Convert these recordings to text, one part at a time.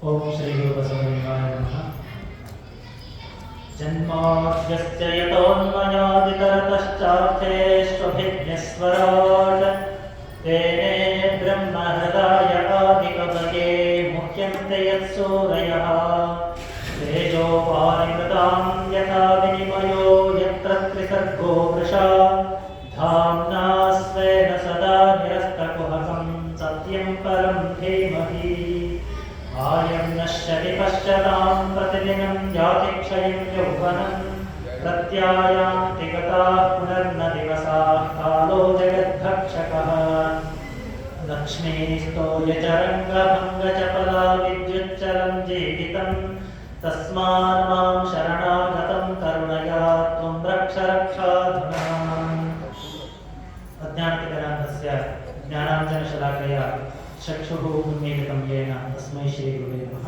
ॐ श्री गुरुबसवलिकाय नमः जन्माद्यस्य यतोन्मयादितरतश्चार्थेष्वभिज्ञस्वराट्। तेने ब्रह्महृदाय मुह्यन्ते यत्सूरयः। तेजोपानिमृतां यथा विनिमयो यत्र त्रिसर्गो वृषा। धाम्ना स्वेन आयं नश्यति पश्यतां प्रतिदिनं याति क्षयं यौवनं प्रत्यायान्ति गताः पुनर्न दिवसाः कालो जगद्भक्षकः। लक्ष्मीस्तो यचरङ्गभङ्गचपला विद्युच्चलं जीवितं तस्मान् माँ शरणागतं करुणया त्वं रक्ष रक्षाधुना अज्ञानतिकरान्तस्य ज्ञानाञ्जनशलाकया चक्षुः उन्मीलितं येन तस्मै श्रीगुरुवे नमः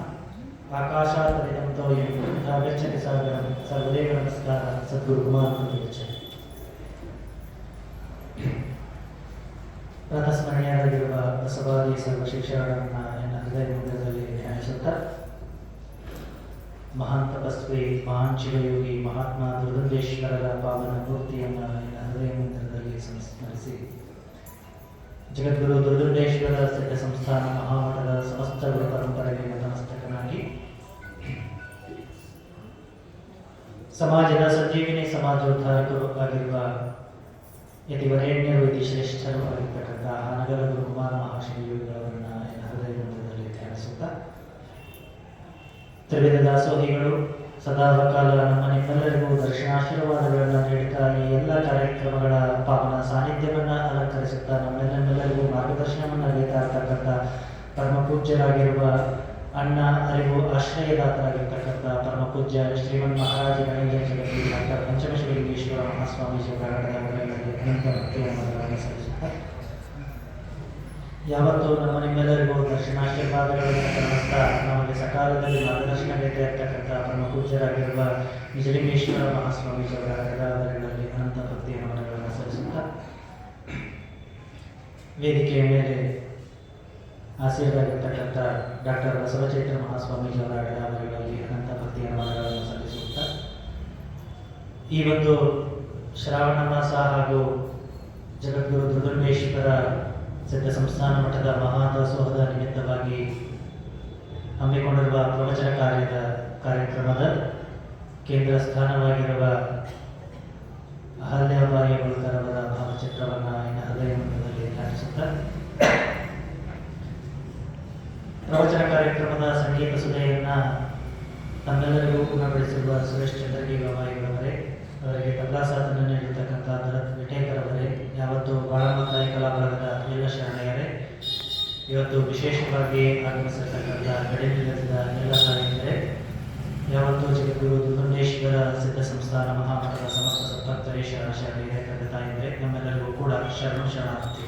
आकाशात् पतितं तोयं यथा गच्छति सागरं सर्वदेव नमस्कारः सद्गुरुकुमारं गच्छति ಪ್ರಾತಸ್ಮರಣೀಯರಾಗಿರುವ ಬಸವಾದಿ ಸರ್ವ ಶಿಕ್ಷಕರನ್ನ ಎನ್ನ ಹೃದಯ ಮಂದಿರದಲ್ಲಿ ಧ್ಯಾನಿಸುತ್ತಾ ಮಹಾನ್ ತಪಸ್ವಿ ಮಹಾನ್ ಶಿವಯೋಗಿ ಮಹಾತ್ಮ ದುರ್ಗೇಶ್ವರರ ಪಾವನ ಮೂರ್ತಿಯನ್ನು ಎನ್ನ ಹೃದಯ ಮಂದಿರದಲ್ಲಿ ಸಂಸ್ಮರಿಸಿ ಜಗದ್ಗುರು ದುರ್ದುಂಡೇಶ್ವರ ಸಿದ್ಧ ಸಂಸ್ಥಾನ ಮಹಾಮಠದ ಸಮಸ್ತ ಗುರು ಪರಂಪರೆಗೆ ನತಮಸ್ತಕನಾಗಿ ಸಮಾಜದ ಸಂಜೀವಿನಿ ಸಮಾಜೋದ್ಧಾರಕರು ಆಗಿರುವ ಯತಿವರೇಣ್ಯರು ಯತಿ ಶ್ರೇಷ್ಠರು ಆಗಿರ್ತಕ್ಕಂಥ ನಗರ ಗುರುಕುಮಾರ ಎನ್ನ ಹೃದಯ ಧ್ಯಾನಿಸುತ್ತಾ ತ್ರಿವಿಧ ದಾಸೋಹಿಗಳು ಸದಾಕಾಲ ನಮ್ಮ ನಿಮ್ಮೆಲ್ಲರಿಗೂ ದರ್ಶನಾಶೀರ್ವಾದಗಳನ್ನು ನೀಡುತ್ತಾ ಈ ಎಲ್ಲ ಕಾರ್ಯಕ್ರಮಗಳ ಪಾವನ ಸಾನ್ನಿಧ್ಯವನ್ನು ಅಲಂಕರಿಸುತ್ತಾ ನಮ್ಮೆಲ್ಲರಿಗೂ ಮಾರ್ಗದರ್ಶನವನ್ನು ನೀಡ್ತಾ ಇರ್ತಕ್ಕಂಥ ಪರಮ ಪೂಜ್ಯರಾಗಿರುವ ಅಣ್ಣ ಅರಿವು ಆಶ್ರಯದಾತರಾಗಿರ್ತಕ್ಕಂಥ ಪರಮ ಪೂಜ್ಯ ಶ್ರೀಮನ್ ಮಹಾರಾಜ ಜಗತಿ ಡಾಕ್ಟರ್ ಪಂಚಮಶಿವಲಿಂಗೇಶ್ವರ ಮಹಾಸ್ವಾಮೀಜಿ ಪ್ರಕಟದ ಅನಂತ ಭಕ್ತಿಯನ್ನು ಸಲ್ಲಿಸುತ್ತಾ ಯಾವತ್ತೂ ನಮ್ಮ ನಿಮ್ಮೆಲ್ಲರಿಗೂ ದರ್ಶನಾಶೀರ್ವಾದಗಳನ್ನು ನಮಗೆ ಸಕಾಲದಲ್ಲಿ ಮಾರ್ಗದರ್ಶನ ನೀಡ್ತಾ ಇರ್ತಕ್ಕಂಥ ಪರಮ ಪೂಜ್ಯರಾಗಿರುವ ನಿಜಲಿಂಗೇಶ್ವರ ಮಹಾಸ್ವಾಮೀಜಿಯವರ ಗದಾವರಗಳಲ್ಲಿ ಅನಂತ ಭಕ್ತಿಯ ನಮನಗಳನ್ನು ಸಲ್ಲಿಸುತ್ತಾ ವೇದಿಕೆಯ ಮೇಲೆ ಆಸೀನರಾಗಿರ್ತಕ್ಕಂಥ ಡಾಕ್ಟರ್ ಬಸವಚೈತ್ರ ಮಹಾಸ್ವಾಮೀಜಿಯವರ ಗದಾವರಗಳಲ್ಲಿ ಅನಂತ ಭಕ್ತಿಯ ನಮನಗಳನ್ನು ಸಲ್ಲಿಸುತ್ತಾ ಈ ಒಂದು ಶ್ರಾವಣ ಮಾಸ ಹಾಗೂ ಜಗದ್ಗುರು ದುರ್ಗೇಶ್ವರ ಸಿದ್ಧ ಸಂಸ್ಥಾನ ಮಠದ ಮಹಾದಾಸೋಹದ ನಿಮಿತ್ತವಾಗಿ ಹಮ್ಮಿಕೊಂಡಿರುವ ಪ್ರವಚನ ಕಾರ್ಯದ ಕಾರ್ಯಕ್ರಮದ ಕೇಂದ್ರ ಸ್ಥಾನವಾಗಿರುವ ಅಹಲ್ಯಾಬಾಯಿ ಅವರ ಭಾವಚಿತ್ರವನ್ನು ಇನ್ನ ಹೃದಯ ಮಂದಿರದಲ್ಲಿ ಧ್ಯಾನಿಸುತ್ತಾ ಪ್ರವಚನ ಕಾರ್ಯಕ್ರಮದ ಸಂಗೀತ ಸುಧೆಯನ್ನ ತಮ್ಮೆಲ್ಲರಿಗೂ ಪೂರ್ಣಗೊಳಿಸಿರುವ ಸುರೇಶ್ ಚಂದ್ರಗಿ ಗವಾಯಿಗಳವರೇ, ಅವರಿಗೆ ತಬಲಾ ಸಾಧನೆ ನೀಡಿರ್ತಕ್ಕಂಥ ಭರತ್ ವಿಟೇಕರ್ ಅವರೇ, ಯಾವತ್ತು ಬಾಳಮ್ಮ ತಾಯಿ ಶರಣೆಯರೇ ಇವತ್ತು ವಿಶೇಷವಾಗಿ ಆಗಮಿಸಿರ್ತಕ್ಕಂಥ ಗಡಿನಿಲದ ಎಲ್ಲ ತಾಯಿಯರೇ ಯಾವತ್ತು ಜಗದ್ಗುರು ದುಂಡೇಶ್ವರ ಸಿದ್ಧ ಸಂಸ್ಥಾನ ಮಹಾಮಠದ ಸಮಸ್ತ ಸಪ್ತರೇಶ್ವರ ಶರಣ ತಂದೆ ತಾಯಿಯರೇ ನಮ್ಮೆಲ್ಲರಿಗೂ ಕೂಡ ಶರಣ ಶರಣಾರ್ಥಿ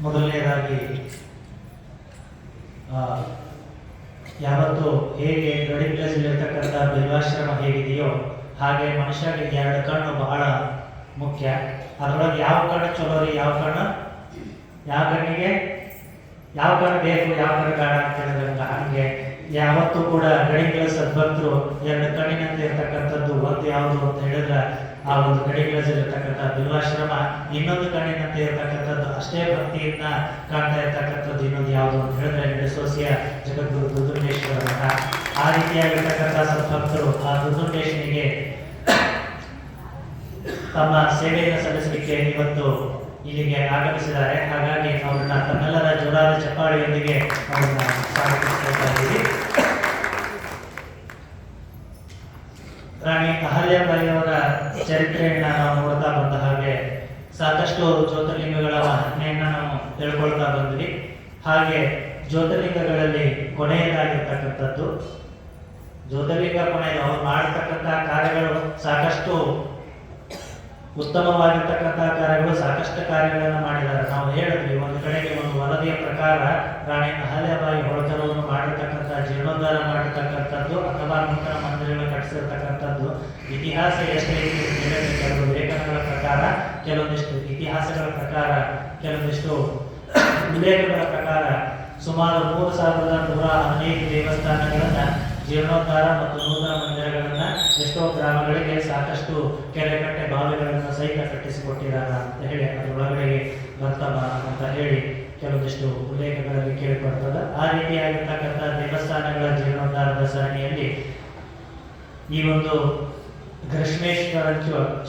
ಮೊದಲನೇದಾಗಿ ಯಾವತ್ತು ಹೇಗೆ ಗಡಿಗಳಲ್ಲಿರ್ತಕ್ಕಂಥ ಬಿಲ್ವಾಶ್ರಮ ಹೇಗಿದೆಯೋ ಹಾಗೆ ಮನುಷ್ಯನಿಗೆ ಎರಡು ಕಣ್ಣು ಬಹಳ ಮುಖ್ಯ. ಅದರೊಳಗೆ ಯಾವ ಕಣ್ಣು ಚಲೋ ರೀ, ಯಾವ ಕಣ್ಣು? ಯಾವ ಕಣ್ಣಿಗೆ? ಯಾವ ಕಣ್ಣು ಬೇಕು, ಯಾವ ಕಣ್ಣು ಬೇಡ ಅಂತ ಹೇಳಿದ್ರಂಗ ಹಂಗೆ. ಯಾವತ್ತೂ ಕೂಡ ಗಡಿಗಳ ಸದ್ಭಕ್ತರು ಎರಡು ಕಣ್ಣಿನಂತೆ ಇರ್ತಕ್ಕಂಥದ್ದು ಒಂದು ಯಾವುದು ಅಂತ ಹೇಳಿದ್ರೆ ಆ ಒಂದು ಗಡಿಗಳಲ್ಲಿರ್ತಕ್ಕಂಥ ಬಿಲ್ವಾಶ್ರಮ ಇನ್ನೊಂದು ಕಣ್ಣಿನಂತೆ ಇರ್ತಕ್ಕಂಥದ್ದು ಅಷ್ಟೇ ಭಕ್ತಿಯನ್ನ ಕಾಣ್ತಾ ಇರ್ತಕ್ಕಂಥದ್ದು ಇನ್ನೊಂದು ಯಾವುದು ಅಂತ ಹೇಳಿದ್ರೆ ನಡೆಸೋಸಿಯ ಜಗದ್ಗುರು ದುರ್ದುಂಡೇಶ್ವರ ಮಠ. ಆ ರೀತಿಯಾಗಿರ್ತಕ್ಕಂಥ ಸದ್ಭಕ್ತರು ಆ ದುರ್ದುಂಡೇಶ್ವರಿಗೆ ತಮ್ಮ ಸೇವೆಯನ್ನು ಸಲ್ಲಿಸಲಿಕ್ಕೆ ಇವತ್ತು ಇಲ್ಲಿಗೆ ಆಗಮಿಸಿದ್ದಾರೆ ಹಾಗಾಗಿ ಅವರನ್ನ ತಮ್ಮೆಲ್ಲರ ಜೋರಾದ ಚಪ್ಪಾಳಿಯೊಂದಿಗೆ ಅವರನ್ನ ಸ್ವಾಗತಿಸ್ತಾ ಇದ್ದೀವಿ ರಾಣಿ ಅಹಲ್ಯಾಬಾಯಿಯವರ ಚರಿತ್ರೆಯನ್ನ ನಾವು ನೋಡ್ತಾ ಬಂದ ಹಾಗೆ ಸಾಕಷ್ಟು ಜ್ಯೋತಿರ್ಲಿಂಗಗಳ ಮಹತ್ಮೆಯನ್ನ ನಾವು ತಿಳ್ಕೊಳ್ತಾ ಬಂದ್ವಿ. ಹಾಗೆ ಜ್ಯೋತಿರ್ಲಿಂಗಗಳಲ್ಲಿ ಕೊನೆಯದಾಗಿರ್ತಕ್ಕಂಥದ್ದು. ಜ್ಯೋತಿರ್ಲಿಂಗ ಕೊನೆಯದು ಅವ್ರು ಮಾಡತಕ್ಕಂಥ ಕಾರ್ಯಗಳು ಸಾಕಷ್ಟು ಉತ್ತಮವಾಗಿರ್ತಕ್ಕಂಥ ಕಾರ್ಯಗಳು ಸಾಕಷ್ಟು ಕಾರ್ಯಗಳನ್ನು ಮಾಡಿದ್ದಾರೆ. ನಾವು ಹೇಳಿದ್ವಿ, ಒಂದು ಕಡೆಗೆ ಒಂದು ವರದಿಯ ಪ್ರಕಾರ ರಾಣಿ ಅಹಲ್ಯಬಾಯಿ ಹೊಳಕರವನ್ನು ಮಾಡಿರ್ತಕ್ಕಂಥ, ಜೀರ್ಣೋದ್ಧಾರ ಮಾಡಿರ್ತಕ್ಕಂಥದ್ದು, ಅಥವಾ ನೂತನ ಮಂದಿರಗಳು ಕಟ್ಟಿಸಿರ್ತಕ್ಕಂಥದ್ದು, ಇತಿಹಾಸ ಎಷ್ಟೇ ಅಂತ ಕೆಲವು ಲೇಖನಗಳ ಪ್ರಕಾರ ಕೆಲವೊಂದಿಷ್ಟು ಇತಿಹಾಸಗಳ ಪ್ರಕಾರ ಕೆಲವೊಂದಿಷ್ಟು ಉಲ್ಲೇಖಗಳ ಪ್ರಕಾರ ಸುಮಾರು ಮೂರು ಸಾವಿರದ ನೂರ ಹದಿನೈದು ದೇವಸ್ಥಾನಗಳನ್ನ ಜೀರ್ಣೋದ್ಧಾರ ಮತ್ತು ನೂತನ ಮಂದಿರಗಳನ್ನ ಎಷ್ಟೋ ಗ್ರಾಮಗಳಿಗೆ ಸಾಕಷ್ಟು ಕೆರೆ ಕಟ್ಟೆ ಬಾವಿಗಳನ್ನ ಸಹಿತ ಕಟ್ಟಿಸಿಕೊಟ್ಟಿದ್ದಾರೆ ಅಂತ ಹೇಳಿ ಅದರೊಳಗಡೆಗೆ ಬರ್ತವ ಅಂತ ಹೇಳಿ ಕೆಲವೊಂದಿಷ್ಟು ಉಲ್ಲೇಖಗಳಲ್ಲಿ ಕೇಳಿಬರ್ತದೆ ಆ ರೀತಿಯಾಗಿರ್ತಕ್ಕಂಥ ದೇವಸ್ಥಾನಗಳ ಜೀರ್ಣೋದ್ಧಾರದ ಸರಣಿಯಲ್ಲಿ ಈ ಒಂದು ಘರ್ಷ್ಮೇಶ್ವರ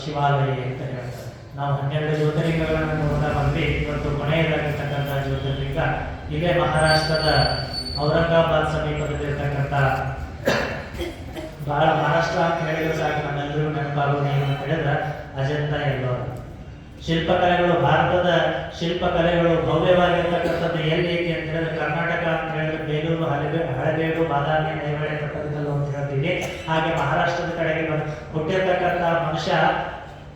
ಶಿವಾಲಯ ಅಂತ ಹೇಳ್ತಾರೆ. ನಾವು ಹನ್ನೆರಡು ಜ್ಯೋತಿರ್ಲಿಂಗಗಳನ್ನು ನೋಡ್ತಾ ಬಂದ್ವಿ. ಇವತ್ತು ಕೊನೆಯದಾಗಿರ್ತಕ್ಕಂಥ ಜ್ಯೋತಿರ್ಲಿಂಗ ಇದೇ ಮಹಾರಾಷ್ಟ್ರದ ಔರಂಗಾಬಾದ್ ಸಮೀಪದಲ್ಲಿರ್ತಕ್ಕಂಥ ಬಹಳ ಮಹಾರಾಷ್ಟ್ರ ಅಂತ ಹೇಳಿದ್ರೆ ಸಾಕು ನಮ್ಮೆಲ್ಲರಿಗೂ ನೆನಪಾಗೋದು ಏನು ಅಂತ ಹೇಳಿದ್ರೆ ಅಜಂತ ಎಲ್ಲೋರ ಶಿಲ್ಪಕಲೆಗಳು, ಭಾರತದ ಶಿಲ್ಪಕಲೆಗಳು ಭವ್ಯವಾಗಿರ್ತಕ್ಕಂಥದ್ದು ಎಲ್ಲಿ ಐತಿ ಅಂತ ಹೇಳಿದ್ರೆ ಕರ್ನಾಟಕ ಅಂತ ಹೇಳಿದ್ರೆ ಬೇಲೂರು, ಹಳೆಬೇ, ಹಳೆಬೇಡು, ಬಾದಾಮಿ ನೈವೇಳ್ಯ ಅಂತ ಹೇಳ್ತೀವಿ. ಹಾಗೆ ಮಹಾರಾಷ್ಟ್ರದ ಕಡೆಗೆ ಹುಟ್ಟಿರ್ತಕ್ಕಂಥ ಮನುಷ್ಯ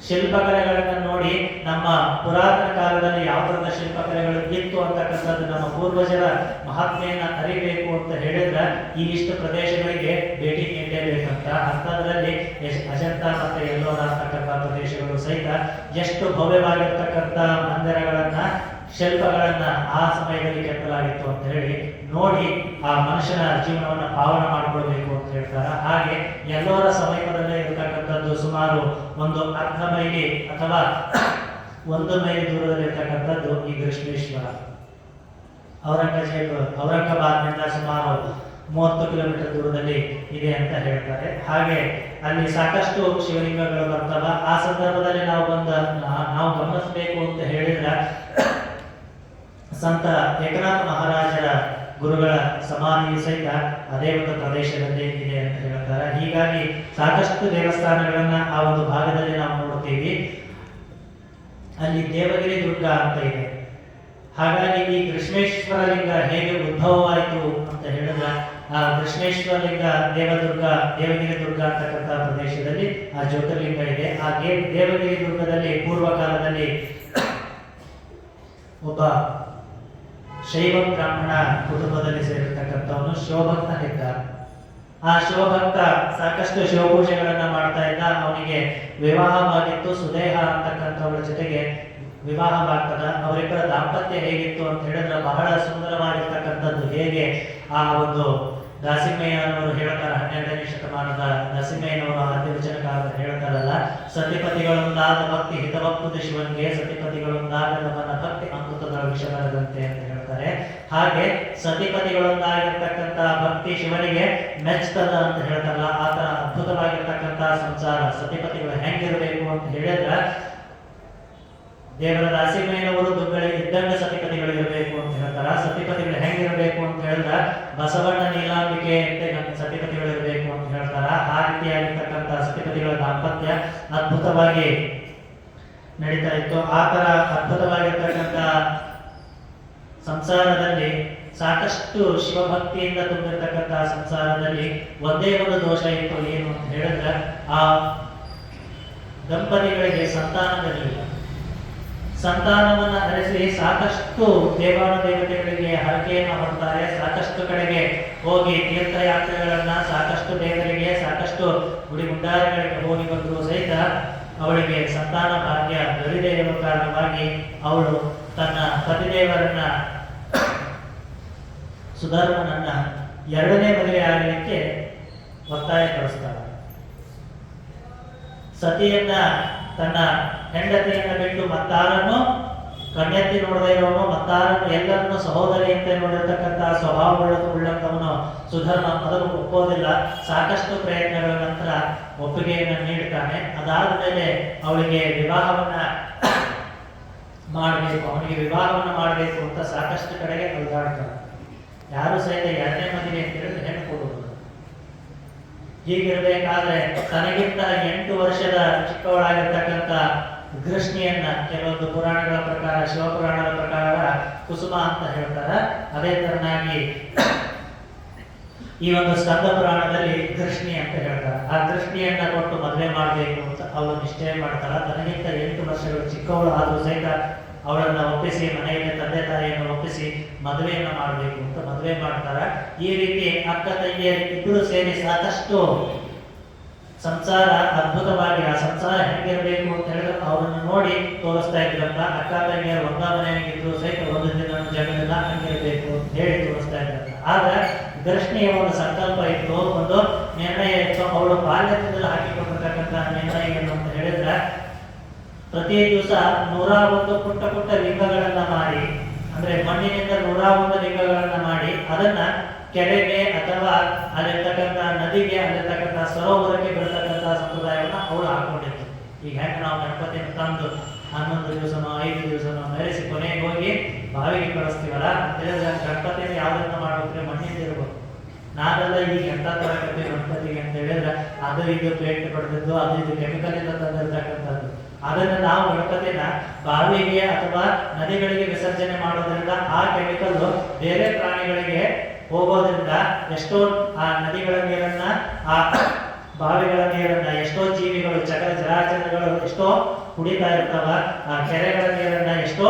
ಶಿಲ್ಪಕಲೆಗಳನ್ನ ನೋಡಿ ನಮ್ಮ ಪುರಾತನ ಕಾಲದಲ್ಲಿ ಯಾವ ತರದ ಶಿಲ್ಪಕಲೆಗಳು ಇತ್ತು ಅಂತಕ್ಕಂಥದ್ದು ನಮ್ಮ ಪೂರ್ವಜರ ಮಹಾತ್ಮೆಯನ್ನ ಅರಿಬೇಕು ಅಂತ ಹೇಳಿದ್ರೆ ಈ ಇಷ್ಟು ಪ್ರದೇಶಗಳಿಗೆ ಭೇಟಿ ನೀಡಲೇಬೇಕಂತ. ಅಂಥದ್ರಲ್ಲಿ ಎಸ್- ಅಜಂತ ಮತ್ತೆ ಎಲ್ಲೋರ ಅಂತಕ್ಕಂಥ ಪ್ರದೇಶಗಳು ಸಹಿತ ಎಷ್ಟು ಭವ್ಯವಾಗಿರ್ತಕ್ಕಂಥ ಶಿಲ್ಪಗಳನ್ನ ಆ ಸಮಯದಲ್ಲಿ ಕೆತ್ತಲಾಗಿತ್ತು ಅಂತ ಹೇಳಿ ನೋಡಿ ಆ ಮನುಷ್ಯನ ಜೀವನವನ್ನ ಪಾವನ ಮಾಡಿಕೊಳ್ಬೇಕು ಅಂತ ಹೇಳ್ತಾರೆ. ಹಾಗೆ ಎಲ್ಲರ ಸಮೀಪದಲ್ಲೇ ಇರತಕ್ಕಂಥದ್ದು ಸುಮಾರು ಒಂದು ಅರ್ಧ ಮೈಲಿ ಅಥವಾ ಒಂದು ಮೈಲಿ ದೂರದಲ್ಲಿ ಇರ್ತಕ್ಕಂಥದ್ದು ಈ ಕೃಷ್ಣೇಶ್ವರ. ಔರಂಗಜೇಬ್, ಔರಂಗಾಬಾದ್ನಿಂದ ಸುಮಾರು ಮೂವತ್ತು ಕಿಲೋಮೀಟರ್ ದೂರದಲ್ಲಿ ಇದೆ ಅಂತ ಹೇಳ್ತಾರೆ. ಹಾಗೆ ಅಲ್ಲಿ ಸಾಕಷ್ಟು ಶಿವಲಿಂಗಗಳು ಬರ್ತವ. ಆ ಸಂದರ್ಭದಲ್ಲಿ ನಾವು ಬಂದ ನಾವು ಗಮನಿಸಬೇಕು ಅಂತ ಹೇಳಿದ್ರೆ ಸಂತ ಏಕನಾಥ ಮಹಾರಾಜರ ಗುರುಗಳ ಸಮಾಧಿ ಸಹಿತ ಅದೇ ಒಂದು ಪ್ರದೇಶದಲ್ಲಿ ಇದೆ ಅಂತ ಹೇಳ್ತಾರೆ. ಹೀಗಾಗಿ ಸಾಕಷ್ಟು ದೇವಸ್ಥಾನಗಳನ್ನ ಆ ಒಂದು ಭಾಗದಲ್ಲಿ ನಾವು ನೋಡ್ತೀವಿ. ಅಲ್ಲಿ ದೇವಗಿರಿ ದುರ್ಗ ಅಂತ ಇದೆ. ಹಾಗಾಗಿ ಈ ಕೃಷ್ಣೇಶ್ವರ ಲಿಂಗ ಹೇಗೆ ಉದ್ಭವವಾಯಿತು ಅಂತ ಹೇಳಿದ್ರೆ, ಆ ಕೃಷ್ಣೇಶ್ವರ ಲಿಂಗ ದೇವದುರ್ಗ, ದೇವಗಿರಿ ದುರ್ಗ ಅಂತಕ್ಕಂಥ ಪ್ರದೇಶದಲ್ಲಿ ಆ ಜ್ಯೋತಿರ್ಲಿಂಗ ಇದೆ. ಆ ದೇವಗಿರಿ ದುರ್ಗದಲ್ಲಿ ಪೂರ್ವ ಕಾಲದಲ್ಲಿ ಒಬ್ಬ ಶೈವ ಬ್ರಾಹ್ಮಣ ಕುಟುಂಬದಲ್ಲಿ ಸೇರಿರ್ತಕ್ಕಂಥವನು ಶಿವಭಕ್ತನಿದ್ದ ಆ ಶಿವಭಕ್ತ ಸಾಕಷ್ಟು ಶಿವಪೂಜೆಗಳನ್ನ ಮಾಡ್ತಾ ಇದ್ದ. ಅವನಿಗೆ ವಿವಾಹವಾಗಿತ್ತು. ಸುದೇಹ ಅಂತಕ್ಕಂಥವಳ ಜೊತೆಗೆ ವಿವಾಹವಾಗ್ತದ. ಅವರಿಬ್ಬರ ದಾಂಪತ್ಯ ಹೇಗಿತ್ತು ಅಂತ ಹೇಳಿದ್ರೆ ಬಹಳ ಸುಂದರವಾಗಿರ್ತಕ್ಕಂಥದ್ದು. ಹೇಗೆ? ಆ ಒಂದು ದಾಸಿಮಯ್ಯನವರು ಹೇಳ್ತಾರೆ, ಹನ್ನೆರಡನೇ ಶತಮಾನದ ದಾಸಿಮಯ್ಯನವರು ಆದ್ಯವಚನಕಾರ ಹೇಳ್ತಾರಲ್ಲ, ಸತಿಪತಿಗಳೊಂದಾದ ಭಕ್ತಿ ಹಿತಭಕ್ತದ ಶಿವನಿಗೆ ಸತಿಪತಿಗಳೊಂದಾದ ಭಕ್ತಿ ಅಮೃತದ ವಿಷಯದಂತೆ ಅಂತ ಹಾಗೆ ಸತಿಪತಿಗಳೊಂದಾಗಿರ್ತಕ್ಕಂಥ ಭಕ್ತಿ ಶಿವನಿಗೆ ಮೆಚ್ಚತದ ಅಂತ ಹೇಳ್ತಾರಲ್ಲ ಆತರ ತರ ಅದ್ಭುತವಾಗಿರ್ತಕ್ಕಂಥ ಸಂಸಾರ. ಸತಿಪತಿಗಳು ಹೆಂಗಿರಬೇಕು ಅಂತ ಹೇಳಿದ್ರೆ, ದೇವರ ದಾಸಿಮಯ್ಯನವರು ದುಗ್ಗಳಿ ಇದ್ದಂಗ ಸತಿಪತಿಗಳು ಇರಬೇಕು ಅಂತ ಹೇಳ್ತಾರ. ಸತಿಪತಿಗಳು ಹೆಂಗಿರಬೇಕು ಅಂತ ಹೇಳಿದ್ರೆ, ಬಸವಣ್ಣ ನೀಲಾಂಬಿಕೆ ಸತಿಪತಿಗಳು ಇರಬೇಕು ಅಂತ ಹೇಳ್ತಾರ. ಆ ರೀತಿಯಾಗಿರ್ತಕ್ಕಂಥ ಸತಿಪತಿಗಳ ದಾಂಪತ್ಯ ಅದ್ಭುತವಾಗಿ ನಡೀತಾ ಇತ್ತು. ಆ ತರ ಅದ್ಭುತವಾಗಿರ್ತಕ್ಕಂಥ ಸಂಸಾರದಲ್ಲಿ ಸಾಕಷ್ಟು ಶಿವಭಕ್ತಿಯಿಂದ ತುಂಬಿರ್ತಕ್ಕಂತಹ ಸಂಸಾರದಲ್ಲಿ ಒಂದೇ ಒಂದು ದೋಷ ಇತ್ತು ಏನು ಅಂತ ಹೇಳಿದ್ರೆ ಆ ದಂಪತಿಗಳಿಗೆ ಸಂತಾನದಲ್ಲಿ ಸಂತಾನವನ್ನ ಹರಿಸಿ ಸಾಕಷ್ಟು ದೇವಾನು ದೇವತೆಗಳಿಗೆ ಹರಕೆಯನ್ನು ಹೊರತಾರೆ ಸಾಕಷ್ಟು ಕಡೆಗೆ ಹೋಗಿ ತೀರ್ಥಯಾತ್ರೆಗಳನ್ನ, ಸಾಕಷ್ಟು ದೇವರಿಗೆ ಸಾಕಷ್ಟು ಗುಡಿ ಗುಂಡಾರಗಳಿಗೆ ಹೋಗಿ ಬಂದರೂ ಸಹಿತ ಅವಳಿಗೆ ಸಂತಾನ ಭಾಗ್ಯ ದೊರೆಯದೇ ಇರುವ ಕಾರಣವಾಗಿ ಅವಳು ತನ್ನ ಪತಿದೇವರನ್ನ ಸುಧರ್ಮನನ್ನ ಎರಡನೇ ಮದುವೆ ಆಗಲಿಕ್ಕೆ ಒತ್ತಾಯ ಪಡಿಸ್ತಾಳೆ ಸತಿಯನ್ನ ತನ್ನ ಹೆಂಡತಿಯನ್ನ ಬಿಟ್ಟು ಮತ್ತಾರನ್ನು ಕಣ್ಣೆತ್ತಿ ನೋಡದೇ ಇರೋನು ಮತ್ತಾರನ್ನು ಎಲ್ಲರನ್ನು ಸಹೋದರಿಯಂತೆ ನೋಡಿರ್ತಕ್ಕಂಥ ಸ್ವಭಾವ ಉಳ್ಳಂತವನು ಸುಧರ್ಮ. ಅದನ್ನು ಒಪ್ಪೋದಿಲ್ಲ. ಸಾಕಷ್ಟು ಪ್ರಯತ್ನಗಳ ನಂತರ ಒಪ್ಪಿಗೆಯನ್ನು ನೀಡ್ತಾನೆ. ಅದಾದ ಮೇಲೆ ಅವಳಿಗೆ ವಿವಾಹವನ್ನ ಮಾಡಬೇಕು. ಅವನಿಗೆ ವಿವಾಹವನ್ನ ಮಾಡಬೇಕು ಅಂತ ಸಾಕಷ್ಟು ಕಡೆಗೆ ಅಲ್ದಾಡ್ತಾನೆ ಯಾರು ಸಹಿತ ಎರಡನೇ ಮದುವೆ ಅಂತ ಹೇಳಿದ್ರೆ ಹೆಣ್ಣು ಕೊಡುವುದು ಹೀಗಿರಬೇಕಾದ್ರೆ ತನಗಿಂತ ಎಂಟು ವರ್ಷದ ಚಿಕ್ಕವಳಾಗಿರ್ತಕ್ಕಂಥ ಗೃಷ್ಣಿಯನ್ನ ಕೆಲವೊಂದು ಪುರಾಣಗಳ ಪ್ರಕಾರ ಶಿವಪುರಾಣದ ಪ್ರಕಾರ ಕುಸುಮ ಅಂತ ಹೇಳ್ತಾರೆ. ಅದೇ ತರನಾಗಿ ಈ ಒಂದು ಸ್ಕಂದ ಪುರಾಣದಲ್ಲಿ ಗೃಷ್ಣಿ ಅಂತ ಹೇಳ್ತಾರೆ. ಆ ಗೃಷ್ಣಿಯನ್ನ ಕೊಟ್ಟು ಮದುವೆ ಮಾಡಬೇಕು ಅಂತ ಅವಳು ನಿಶ್ಚಯ ಮಾಡ್ತಾರ. ತನಗಿಂತ ಎಂಟು ವರ್ಷಗಳು ಚಿಕ್ಕವಳು ಆದರೂ ಸಹಿತ ಅವಳನ್ನ ಒಪ್ಪಿಸಿ, ಮನೆಯಲ್ಲಿ ತಂದೆ ತಾಯಿಯನ್ನು ಒಪ್ಪಿಸಿ ಮದುವೆಯನ್ನ ಮಾಡಬೇಕು ಅಂತ ಮದುವೆ ಮಾಡ್ತಾರ. ಈ ರೀತಿ ಅಕ್ಕ, ತಂಗಿಯರು ಇಬ್ಬರು ಸೇರಿ ಸಾಕಷ್ಟು ಸಂಸಾರ ಅದ್ಭುತವಾಗಿ, ಆ ಸಂಸಾರ ಹೆಂಗಿರಬೇಕು ಅಂತ ಹೇಳಿದ್ರೆ ಅವರನ್ನು ನೋಡಿ ತೋರಿಸ್ತಾ ಇದ್ರಂತ ಅಕ್ಕ ತಂಗಿಯ ಒಂದ ಮನೆಯಾಗಿದ್ರು ಸಹಿತ ಒಂದು ದಿನ ಜಗಲಿಲ್ಲ ಹಂಗಿರಬೇಕು ಅಂತ ಹೇಳಿ ತೋರಿಸ್ತಾ ಆದ್ರೆ ದರ್ಶನಿಯ ಒಂದು ಸಂಕಲ್ಪ ಇತ್ತು. ಒಂದು ನಿರ್ಣಯ ಇತ್ತು. ಅವಳು ಬಾಲ್ಯದಲ್ಲಿ ಹಾಕಿಕೊಂಡಿರ್ತಕ್ಕಂಥ ನಿರ್ಣಯ ಏನು ಅಂತ ಹೇಳಿದ್ರೆ, ಪ್ರತಿ ದಿವಸ ನೂರ ಒಂದು ಪುಟ್ಟ ಪುಟ್ಟ ಲಿಂಗಗಳನ್ನ ಮಾಡಿ, ಅಂದ್ರೆ ಮಣ್ಣಿನಿಂದ ನೂರ ಒಂದು ಲಿಂಗಗಳನ್ನ ಮಾಡಿ, ಅದನ್ನ ಕೆರೆಗೆ ಅಥವಾ ಅಲ್ಲಿರ್ತಕ್ಕಂಥ ನದಿಗೆ, ಅಲ್ಲಿರ್ತಕ್ಕಂಥ ಸರೋವರಕ್ಕೆ ಬೀಳ್ತಕ್ಕಂಥ ಸಂಪ್ರದಾಯವನ್ನ ಅವರು ಹಾಕೊಂಡಿದ್ರು. ಈಗ ಹೆಂಗೆ ನಾವು ಗಣಪತಿಯನ್ನು ತಂದು ಹನ್ನೊಂದು ದಿವಸನೋ ಐದು ದಿವಸನೋ ಮೆರೆಸಿ ಕೊನೆಗೆ ಹೋಗಿ ಬಾವಿಗೆ ಕಳಿಸ್ತೀವಲ್ಲ ಅಂತ ಹೇಳಿದ್ರೆ ಗಣಪತಿನ ಯಾವ್ದನ್ನ ಮಾಡ್ಬೇಕ್ರೆ ಮಣ್ಣಿಂದ ಇರ್ಬೇಕು ನಾವೆಲ್ಲ ಈಗ ಎಂತ ತರಕತ್ತೀವಿ ಗಣಪತಿಗೆ ಅಂತ ಹೇಳಿದ್ರೆ ಅದು ಇದು ಪ್ಲೇಟ್ ಪಡೆದಿದ್ದು, ಅದು ಇದು ಕೆಮಿಕಲ್ ಇಂದ ತಂದಿರ್ತಕ್ಕಂಥದ್ದು. ಅದನ್ನ ನಾವು ಗಣಪತಿನ ಬಾವಿಗೆ ಅಥವಾ ನದಿಗಳಿಗೆ ವಿಸರ್ಜನೆ ಮಾಡೋದ್ರಿಂದ ಆ ಕೆಮಿಕಲ್ ಬೇರೆ ಪ್ರಾಣಿಗಳಿಗೆ ಹೋಗೋದ್ರಿಂದ ಎಷ್ಟೋ ಆ ನದಿಗಳ ನೀರನ್ನ ಆ ಬಾವಿಗಳ ನೀರನ್ನ ಎಷ್ಟೋ ಜೀವಿಗಳು ಚಕರ ಜರಾಚರಗಳು ಎಷ್ಟೋ ಕುಡಿತಾ ಇರ್ತಾವ, ಆ ಕೆರೆಗಳ ನೀರನ್ನ ಎಷ್ಟೋ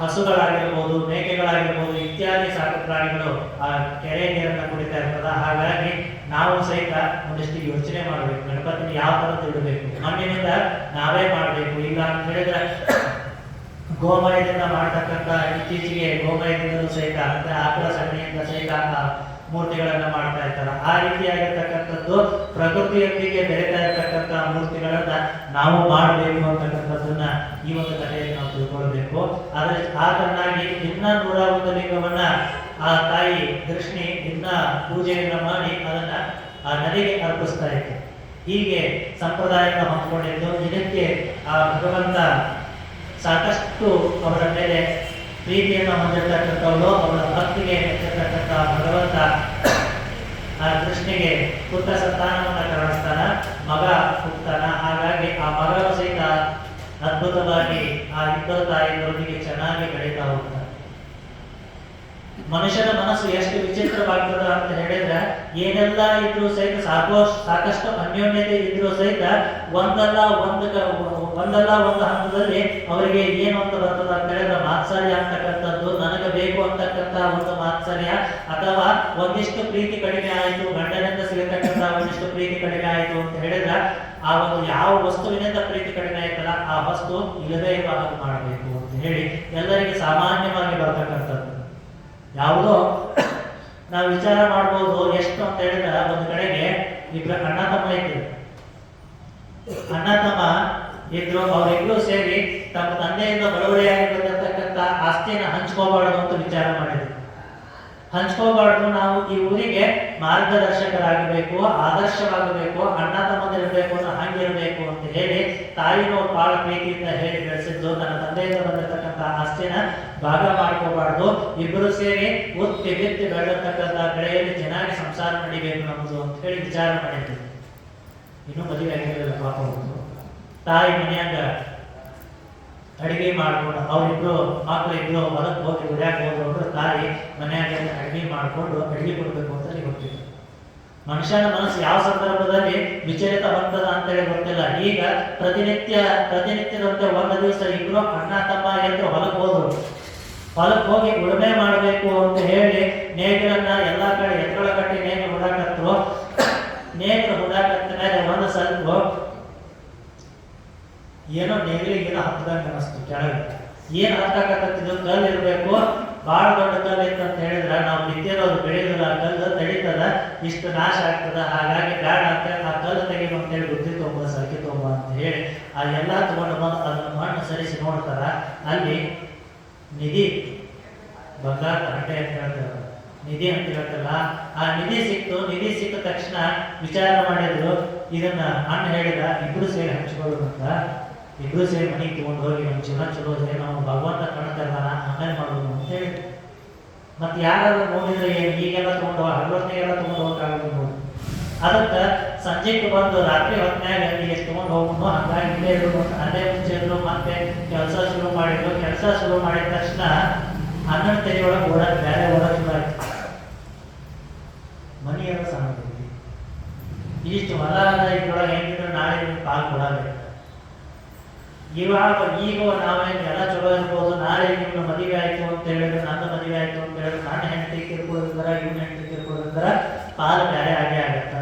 ಹಸುಗಳಾಗಿರ್ಬೋದು, ಮೇಕೆಗಳಾಗಿರ್ಬೋದು ಇತ್ಯಾದಿ ಸಾಕು ಪ್ರಾಣಿಗಳು ಆ ಕೆರೆ ನೀರನ್ನ ಕುಡಿತಾ ಇರ್ತದ. ಹಾಗಾಗಿ ನಾವು ಸಹಿತ ಒಂದಿಷ್ಟು ಯೋಚನೆ ಮಾಡಬೇಕು. ಗಣಪತಿನ ಯಾವ ತರ ಇಡಬೇಕು ಮಣ್ಣಿನಿಂದ ನಾವೇ ಮಾಡಬೇಕು. ಈಗ ಅಂತ ಹೇಳಿದ್ರೆ ಗೋಮಯದಿಂದ ಮಾಡತಕ್ಕಂಥ ಇತ್ತೀಚೆಗೆ ಗೋಮಯದಿಂದಲೂ ಸಹಿತ, ಅಂದರೆ ಆಕಳ ಸಗಣಿಯಿಂದ ಸಹಿತ ಮೂರ್ತಿಗಳನ್ನ ಮಾಡ್ತಾ ಇರ್ತಾರೆ. ಆ ರೀತಿಯಾಗಿರ್ತಕ್ಕಂಥದ್ದು ಪ್ರಕೃತಿಯೊಂದಿಗೆ ಬೆರೆತಾ ಇರ್ತಕ್ಕಂಥ ಮೂರ್ತಿಗಳನ್ನ ನಾವು ಮಾಡಬೇಕು ಅಂತಕ್ಕಂಥದ್ದನ್ನ ಈ ಒಂದು ಕಥೆಯಲ್ಲಿ ನಾವು ತಿಳ್ಕೊಳ್ಬೇಕು. ಆದರೆ ಕಾರಣಾಗಿ ಇನ್ನ ನೂರ ಒಂದು ಲಿಂಗವನ್ನ ಆ ತಾಯಿ ದೃಷ್ಣಿ ಇನ್ನ ಪೂಜೆಯನ್ನ ಮಾಡಿ ಅದನ್ನ ಆ ನದಿಗೆ ಅರ್ಪಿಸ್ತಾ ಇತ್ತು. ಹೀಗೆ ಸಂಪ್ರದಾಯವನ್ನು ಹೊಂದ್ಕೊಂಡಿದ್ದು. ಇದಕ್ಕೆ ಆ ಭಗವಂತ ಸಾಕಷ್ಟು ಅವರ ಮೇಲೆ ಪ್ರೀತಿಯನ್ನು ಹೊಂದಿರತಕ್ಕಂಥವಳು ಅವರ ಭಕ್ತಿಗೆ ಹೆಚ್ಚಿರ್ತಕ್ಕಂಥ ಭಗವಂತ ಆ ಕೃಷ್ಣಿಗೆ ಪುತ್ರ ಸಂತಾನವನ್ನು ಕಾಣಿಸ್ತಾನ, ಮಗ ಹುಟ್ಟತಾನ ಹಾಗಾಗಿ ಆ ಮಗನು ಸಹಿತ ಅದ್ಭುತವಾಗಿ ಆ ಇಬ್ಬರು ತಾಯಿಗಳೊಂದಿಗೆ ಚೆನ್ನಾಗಿ ಬೆಳೀತಾ ಹೋಗ್ತಾನೆ ಮನುಷ್ಯನ ಮನಸ್ಸು ಎಷ್ಟು ವಿಚಿತ್ರವಾಗ್ತದ ಅಂತ ಹೇಳಿದ್ರೆ, ಏನೆಲ್ಲ ಇದ್ರೂ ಸಹಿತ ಸಾಕೋ ಸಾಕಷ್ಟು ಅನ್ಯೋನ್ಯತೆ ಇದ್ರೂ ಸಹಿತ ಒಂದಲ್ಲ ಒಂದು ಒಂದಲ್ಲ ಒಂದು ಹಂತದಲ್ಲಿ ಅವರಿಗೆ ಏನು ಅಂತ ಬರ್ತದ ಅಂತ ಹೇಳಿದ್ರೆ ಮಾತ್ಸರ್ಯ ಅಂತಕ್ಕಂಥದ್ದು, ನನಗೆ ಬೇಕು ಅಂತಕ್ಕಂಥ ಒಂದು ಮಾತ್ಸರ್ಯ ಅಥವಾ ಒಂದಿಷ್ಟು ಪ್ರೀತಿ ಕಡಿಮೆ ಆಯಿತು, ಗಂಡನಿಂದ ಸಿಗತಕ್ಕಂಥ ಒಂದಿಷ್ಟು ಪ್ರೀತಿ ಕಡಿಮೆ ಆಯಿತು ಅಂತ ಹೇಳಿದ್ರೆ ಆ ಒಂದು ಯಾವ ವಸ್ತುವಿನಿಂದ ಪ್ರೀತಿ ಕಡಿಮೆ ಆಯ್ತಲ್ಲ, ಆ ವಸ್ತು ಇಲ್ಲದೇ ಇರುವ ಮಾಡಬೇಕು ಅಂತ ಹೇಳಿ ಎಲ್ಲರಿಗೆ ಸಾಮಾನ್ಯವಾಗಿ ಬರ್ತಕ್ಕಂಥದ್ದು. ಯಾವುದೋ ನಾವು ವಿಚಾರ ಮಾಡ್ಬೋದು ಎಷ್ಟು ಅಂತ ಹೇಳಿದ್ರೆ ಒಂದು ಕಡೆಗೆ ಇಬ್ಬರ ಅಣ್ಣ ತಮ್ಮ ಇದ್ರು ಅಣ್ಣ ತಮ್ಮ ಇದ್ರು ಅವರಿಬ್ರು ಸೇರಿ ತಮ್ಮ ತಂದೆಯಿಂದ ಬಡವಳಿಯಾಗಿ ಆಸ್ತಿಯನ್ನ ಹಂಚ್ಕೋಬಾರ್ದು ಅಂತ ವಿಚಾರ ಮಾಡಿದ್ರು. ಹಂಚ್ಕೋಬಾರ್ದು ನಾವು ಈ ಊರಿಗೆ ಮಾರ್ಗದರ್ಶಕರಾಗಬೇಕು, ಆದರ್ಶವಾಗಬೇಕು, ಅಣ್ಣ ತಮ್ಮದಿರಬೇಕು ಅಂದ್ರೆ ಹಂಗಿರಬೇಕು ಅಂತ ಹೇಳಿ ತಾಯಿನೂ ಬಹಳ ಪ್ರೀತಿಯಿಂದ ಹೇಳಿ ಬೆಳೆಸಿದ್ದು, ತನ್ನ ತಂದೆಯಿಂದ ಬಂದಿರತಕ್ಕಂಥ ಆಸ್ತಿನ ಭಾಗ ಮಾಡ್ಕೋಬಾರ್ದು ಇಬ್ಬರು ಸೇರಿ ಉತ್ತಿ ಬಿತ್ತಿ ಬೆಳೆದಿರ್ತಕ್ಕಂಥ ಬೆಳೆಯಲ್ಲಿ ಚೆನ್ನಾಗಿ ಸಂಸಾರ ನಡಿಬೇಕು ನಮ್ಮದು ಅಂತ ಹೇಳಿ ವಿಚಾರ ಮಾಡಿದ್ರು. ಇನ್ನೂ ಮದುವೆ ಆಗಿರಲಿಲ್ಲ ಪಾಪ. ತಾಯಿ ಮನೆಯಾಗ ಅಡಿಗೆ ಮಾಡ್ಕೊಂಡು, ಅವರಿಬ್ರು ಮಕ್ಕಳು ಇಬ್ರು ಹೊಲಕ್ಕೆ ಹೋಗಿ ಉಡ್ಯಾಕ ಹೋದ್ರು ತಾಯಿ ಮನೆಯಾಗ ಅಡಿಗೆ ಮಾಡ್ಕೊಂಡು ಅಡಿಗೆ ಕೊಡ್ಬೇಕು ಅಂತ ಗೊತ್ತಿತ್ತು ಮನುಷ್ಯನ ಮನಸ್ಸು ಯಾವ ಸಂದರ್ಭದಲ್ಲಿ ವಿಚಲಿತ ಅಂತ ಅಂತೇಳಿ ಗೊತ್ತಿಲ್ಲ. ಈಗ ಪ್ರತಿನಿತ್ಯ, ಪ್ರತಿನಿತ್ಯದಂತೆ ಒಂದು ದಿವಸ ಇಬ್ರು ಅಣ್ಣ, ತಮ್ಮ ಎದ್ದು ಹೊಲಕ್ಕೆ ಹೋದ್ರು. ಹೊಲಕ್ಕೆ ಹೋಗಿ ಉಳುಮೆ ಮಾಡಬೇಕು ಅಂತ ಹೇಳಿ ನೇಗಿಲನ್ನ ಎಲ್ಲಾ ಕಡೆ ಎತ್ತಗಳ ಕಟ್ಟಿ ನೇಗಿಲು ಹುಡಾಕತ್ರು ನೇಗಿಲು ಹುಡಾಕತ್ತ ಮೇಲೆ ಒಂದು ಸ್ವಲ್ಪ ಏನೋ ನೇಗಿಲಿಗೆ ಏನೋ ಹತ್ತದಂಗೆ ಅನಿಸ್ತು ಕೆಳಗೆ. ಏನು ಹತ್ತಾಕತ್ತಿದ್ದು ಕಲ್ಲು ಇರಬೇಕು ಭಾಳ ದೊಡ್ಡ ಕಲ್ಲು ಇತ್ತು ಅಂತ ಹೇಳಿದ್ರೆ, ನಾವು ಬಿತ್ತಿರೋದು ಬೆಳೆಯೋದಿಲ್ಲ ಆ ಕಲ್ಲು ತಡೀತದ, ಇಷ್ಟು ನಾಶ ಆಗ್ತದ, ಹಾಗಾಗಿ ಬೇಡ ಅಂತ ಆ ಕಲ್ಲು ಅಂತ ಹೇಳಿ ಬುದ್ಧಿ ತೊಗೊಂಬ, ಸರಕಿ ತೊಗೊಂಬ ಅಂತ ಹೇಳಿ ಆ ಎಲ್ಲ ತಗೊಂಡು ಬಂದು ಅದನ್ನು ಮಣ್ಣು ಸರಿಸಿ ನೋಡ್ತಾರ, ಅಲ್ಲಿ ನಿಧಿ, ಬಂಗಾರ ಅಂತ ಹೇಳ್ತಾರೆ. ನಿಧಿ ಅಂತ ಹೇಳ್ತಲ್ಲ ಆ ನಿಧಿ ಸಿಕ್ತು, ನಿಧಿ ಸಿಕ್ಕ ತಕ್ಷಣ ವಿಚಾರ ಮಾಡಿದ್ರು, ಇದನ್ನ ಅಣ್ಣ ಹೇಳಿದ, ಇಬ್ರು ಸೇರಿ ಹಂಚ್ಕೊಳ್ಳೋದು ಅಂತ. ಇಬ್ರು ಸೇರಿ ಮನೆಗೆ ತಗೊಂಡು ಹೋಗಿ ನಮ್ಮ ಜೀವನ ಚಲೋ ಇದ್ರೆ ನಾವು ಭಗವಂತ ಕಾಣ್ತಾ ಇದ್ದಾನ ಹಂಗೆ ಮಾಡೋದು ಅಂತ ಹೇಳಿದ್ರು. ಮತ್ತೆ ಯಾರಾದ್ರೂ ನೋಡಿದ್ರೆ ಏನು ಈಗೆಲ್ಲ ತಗೊಂಡು ಹಗಲೊತ್ತಿಗೆಲ್ಲ ತಗೊಂಡು ಹೋಗಕ್ಕಾಗೋದು ನೋಡಿ. ಅದಕ್ಕೆ ಸಂಜೆಗೆ ಬಂದು ರಾತ್ರಿ ಹೊತ್ನ್ಯಾಗ ಇಲ್ಲಿ ತಗೊಂಡು ಹೋಗ್ಬೋದು ಹಂಗಾಗಿ ಇಲ್ಲೇ ಇರೋದು ಅಲ್ಲೇ ಮುಂಚೆ ಇದ್ರು ಮತ್ತೆ ಕೆಲಸ ಶುರು ಮಾಡಿದ್ರು ಕೆಲಸ ಶುರು ಮಾಡಿದ ತಕ್ಷಣ ಹನ್ನೊಂದು ತೆರೆ ಒಳಗೆ ಬೇರೆ ಓಡಕ್ ಶುರು ಆಯ್ತು. ಮನೆಯೆಲ್ಲ ಸಣ್ಣದೈತಿ ಇಷ್ಟು ಹೊಲ ಇದ್ರೊಳಗೆ ಹೆಂಗಿದ್ರು ನಾಳೆ ಪಾಲ್ ಕೊಡಬೇಕು ಇವಾಗ ಈಗ ನಾವೇನು ಎಲ್ಲ ಚಲೋ ಇರ್ಬೋದು ನಾಳೆ ನಿಮ್ಮ ಮದುವೆ ಆಯ್ತು ಅಂತ ಹೇಳಿದ್ರೆ ನನ್ನ ಮದುವೆ ಆಯ್ತು ಅಂತ ಹೇಳಿದ್ರೆ ನನ್ನ ಹೆಂಡತಿ ಕಿರ್ಕೊಳ್ಳೋದ್ರ ಇವ್ನ ಹೆಂಡತಿ ಕಿರ್ಕೊಳ್ಳೋದ್ರ ಪಾಲು ಬೇರೆ ಆಗೇ ಆಗತ್ತ.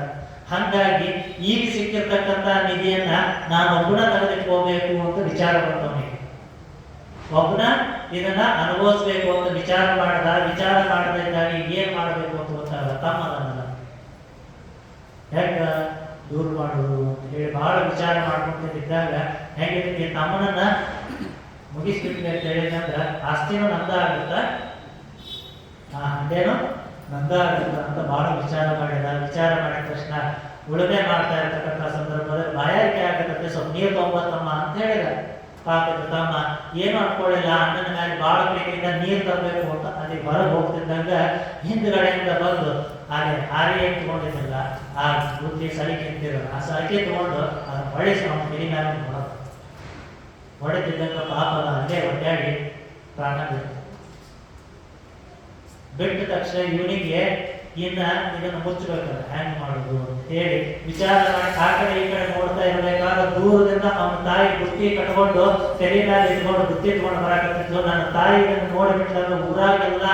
ಹಂಗಾಗಿ ಈಗ ಸಿಕ್ಕಿರ್ತಕ್ಕಂಥ ನಿಧಿಯನ್ನ ನಾನು ಒಬ್ಬನ ಹೋಗ್ಬೇಕು ಅಂತ ವಿಚಾರ ಬಂತು ಅವನಿಗೆ ಒಬ್ಬನ ಇದನ್ನ ಅನುಭವಿಸ್ಬೇಕು ಅಂತ ವಿಚಾರ ಮಾಡದ, ವಿಚಾರ ಮಾಡದಿದ್ದಾಗ ಏನ್ ಮಾಡಬೇಕು ಅಂತ ಗೊತ್ತಾಗಲ್ಲ ತಮ್ಮ ಯಾಕ? ದೂರ ಮಾಡೋದು ಅಂತ ಹೇಳಿ ಬಹಳ ವಿಚಾರ ಮಾಡ್ಕೊಂತಿದ್ದಾಗ ಈ ತಮ್ಮನನ್ನ ಮುಗಿಸ್ಬಿಟ್ವಿ ಅಂತ ಹೇಳಿದಂದ್ರ ಆಸ್ತಿನೂ ನಂದ ಆಗುತ್ತ ಆ ಹಂಡೇನು ನಂದ ಆಗುತ್ತ ಅಂತ ಬಹಳ ವಿಚಾರ ಮಾಡಿದ. ವಿಚಾರ ಮಾಡಿದ ತಕ್ಷಣ ಉಳುಮೆ ಮಾಡ್ತಾ ಇರ್ತಕ್ಕಂಥ ಸಂದರ್ಭದಲ್ಲಿ ಬಾಯಾರಿಕೆ ಆಗತ್ತೆ ಸ್ವಲ್ಪ ನೀರು ತಗೊಂಬತ್ತಮ್ಮ ಅಂತ ಹೇಳಿದ. ಪಾಪ ತಮ್ಮ ಏನು ಅನ್ಕೊಳ್ಳಿಲ್ಲ ಅಣ್ಣನ ಮೇಲೆ ಬಹಳ ಪ್ರೀತಿಯಿಂದ ನೀರು ತರಬೇಕು ಅಂತ ಅಲ್ಲಿ ಹೊರಗೆ ಹೋಗ್ತಿದ್ದಂಗ ಹಿಂದ್ಗಡೆಯಿಂದ ಬಂದು ಅಲ್ಲಿ ಹಾರಿ ತಗೊಂಡಿದ್ದಲ್ಲ, ಆ ಬುದ್ಧಿ ಸಲಿಕೆ ನಿಂತಿರಲ್ಲ ಆ ಸಲಿಕೆ ತಗೊಂಡು ಅದನ್ನ ಹೊಳಿಸಿ ಅವನ ಕಿರಿ ಮೇಲೆ ಹೊಡೆದ ಹೊಡೆದಿದ್ದಂಥ ಪಾಪದ ಅಲ್ಲೇ ಒಡ್ಡಾಡಿ ಪ್ರಾಣ ಬಿಟ್ಟು ತಕ್ಷಣ ಇವನಿಗೆ ಇನ್ನ ಇದನ್ನು ಮುಚ್ಚಬೇಕಲ್ಲ ಹ್ಯಾಂಗ್ ಮಾಡುದು ಅಂತ ಹೇಳಿ ವಿಚಾರ ಮಾಡಿ ಆ ಕಡೆ ಈ ಕಡೆ ನೋಡ್ತಾ ಇರಬೇಕಾದ ದೂರದಿಂದ ಅವನ ತಾಯಿ ಬುತ್ತಿ ಕಟ್ಕೊಂಡು ತೆರೆ ಮೇಲೆ ಇಟ್ಕೊಂಡು ಬುತ್ತಿ ಇಟ್ಕೊಂಡು ಬರಾಕತ್ತಿದ್ಲು. ನನ್ನ ತಾಯಿ ಇದನ್ನು ನೋಡಿಬಿಟ್ಟಾಗ ಊರಾಗೆಲ್ಲ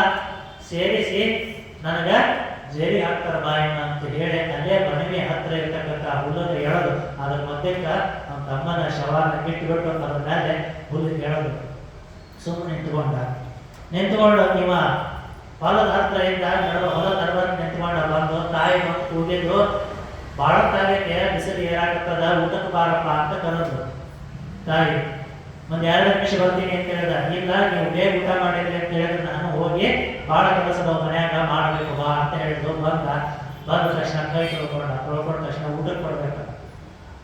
ಸೇರಿಸಿ ನನಗ ಜೇರಿ ಹಾಕ್ತಾರ ಬಾಯಣ್ಣ ಅಂತ ಹೇಳಿ ಅಲ್ಲೇ ಮನೆಗೆ ಹತ್ರ ಇರ್ತಕ್ಕಂಥ ಹುಲ್ಲನ್ನು ಹೇಳೋದು ಅದ್ರ ಮಧ್ಯಕ್ಕ ನಮ್ಮ ತಮ್ಮನ ಶವನ ಇಟ್ಟುಬಿಟ್ಟು ಅದ್ರ ಮೇಲೆ ಹುಲ್ಲು ಹೇಳೋದು ಸುಮ್ಮನೆ ನಿಂತ್ಕೊಂಡ. ನಿಂತ್ಕೊಂಡು ನಿಮ್ಮ ಹೊಲದ ಹತ್ರ ಇಂದ ನಡುವ ಹೊಲದ ನಡುವಲ್ಲಿ ನಿಂತ್ಕೊಂಡ ಬಂದು ತಾಯಿ ಮತ್ತು ಕೂಗಿದ್ರು ಬಾಳ ತಾಗಕ್ಕೆ ಬಿಸಿಲು ಏರಾಗತ್ತದ ಊಟಕ್ಕೆ ಬಾರಪ್ಪ ಅಂತ ಕರೆದ್ರು ತಾಯಿ ಒಂದ್ ಎರಡು ನಿಮಿಷ ಬರ್ತೀನಿ ಅಂತ ಹೇಳ್ದ, ಇಲ್ಲ, ನೀವು ಬೇಗ ಊಟ ಮಾಡಿದ್ರಿ ಅಂತ ಹೇಳಿದ್ರೆ ನಾನು ಹೋಗಿ ಬಾಳ ಕೆಲಸದ ಮನ್ಯಾಗ ಮಾಡಬೇಕು ಬಾ ಅಂತ ಹೇಳಿದ್ರು. ಬಂದ ಬಂದ ತಕ್ಷಣ ಕೈ ತೊಳ್ಕೊಂಡ ತೊಳ್ಕೊಂಡ ತಕ್ಷಣ ಊಟಕ್ಕೆ ಕೊಡ್ಬೇಕು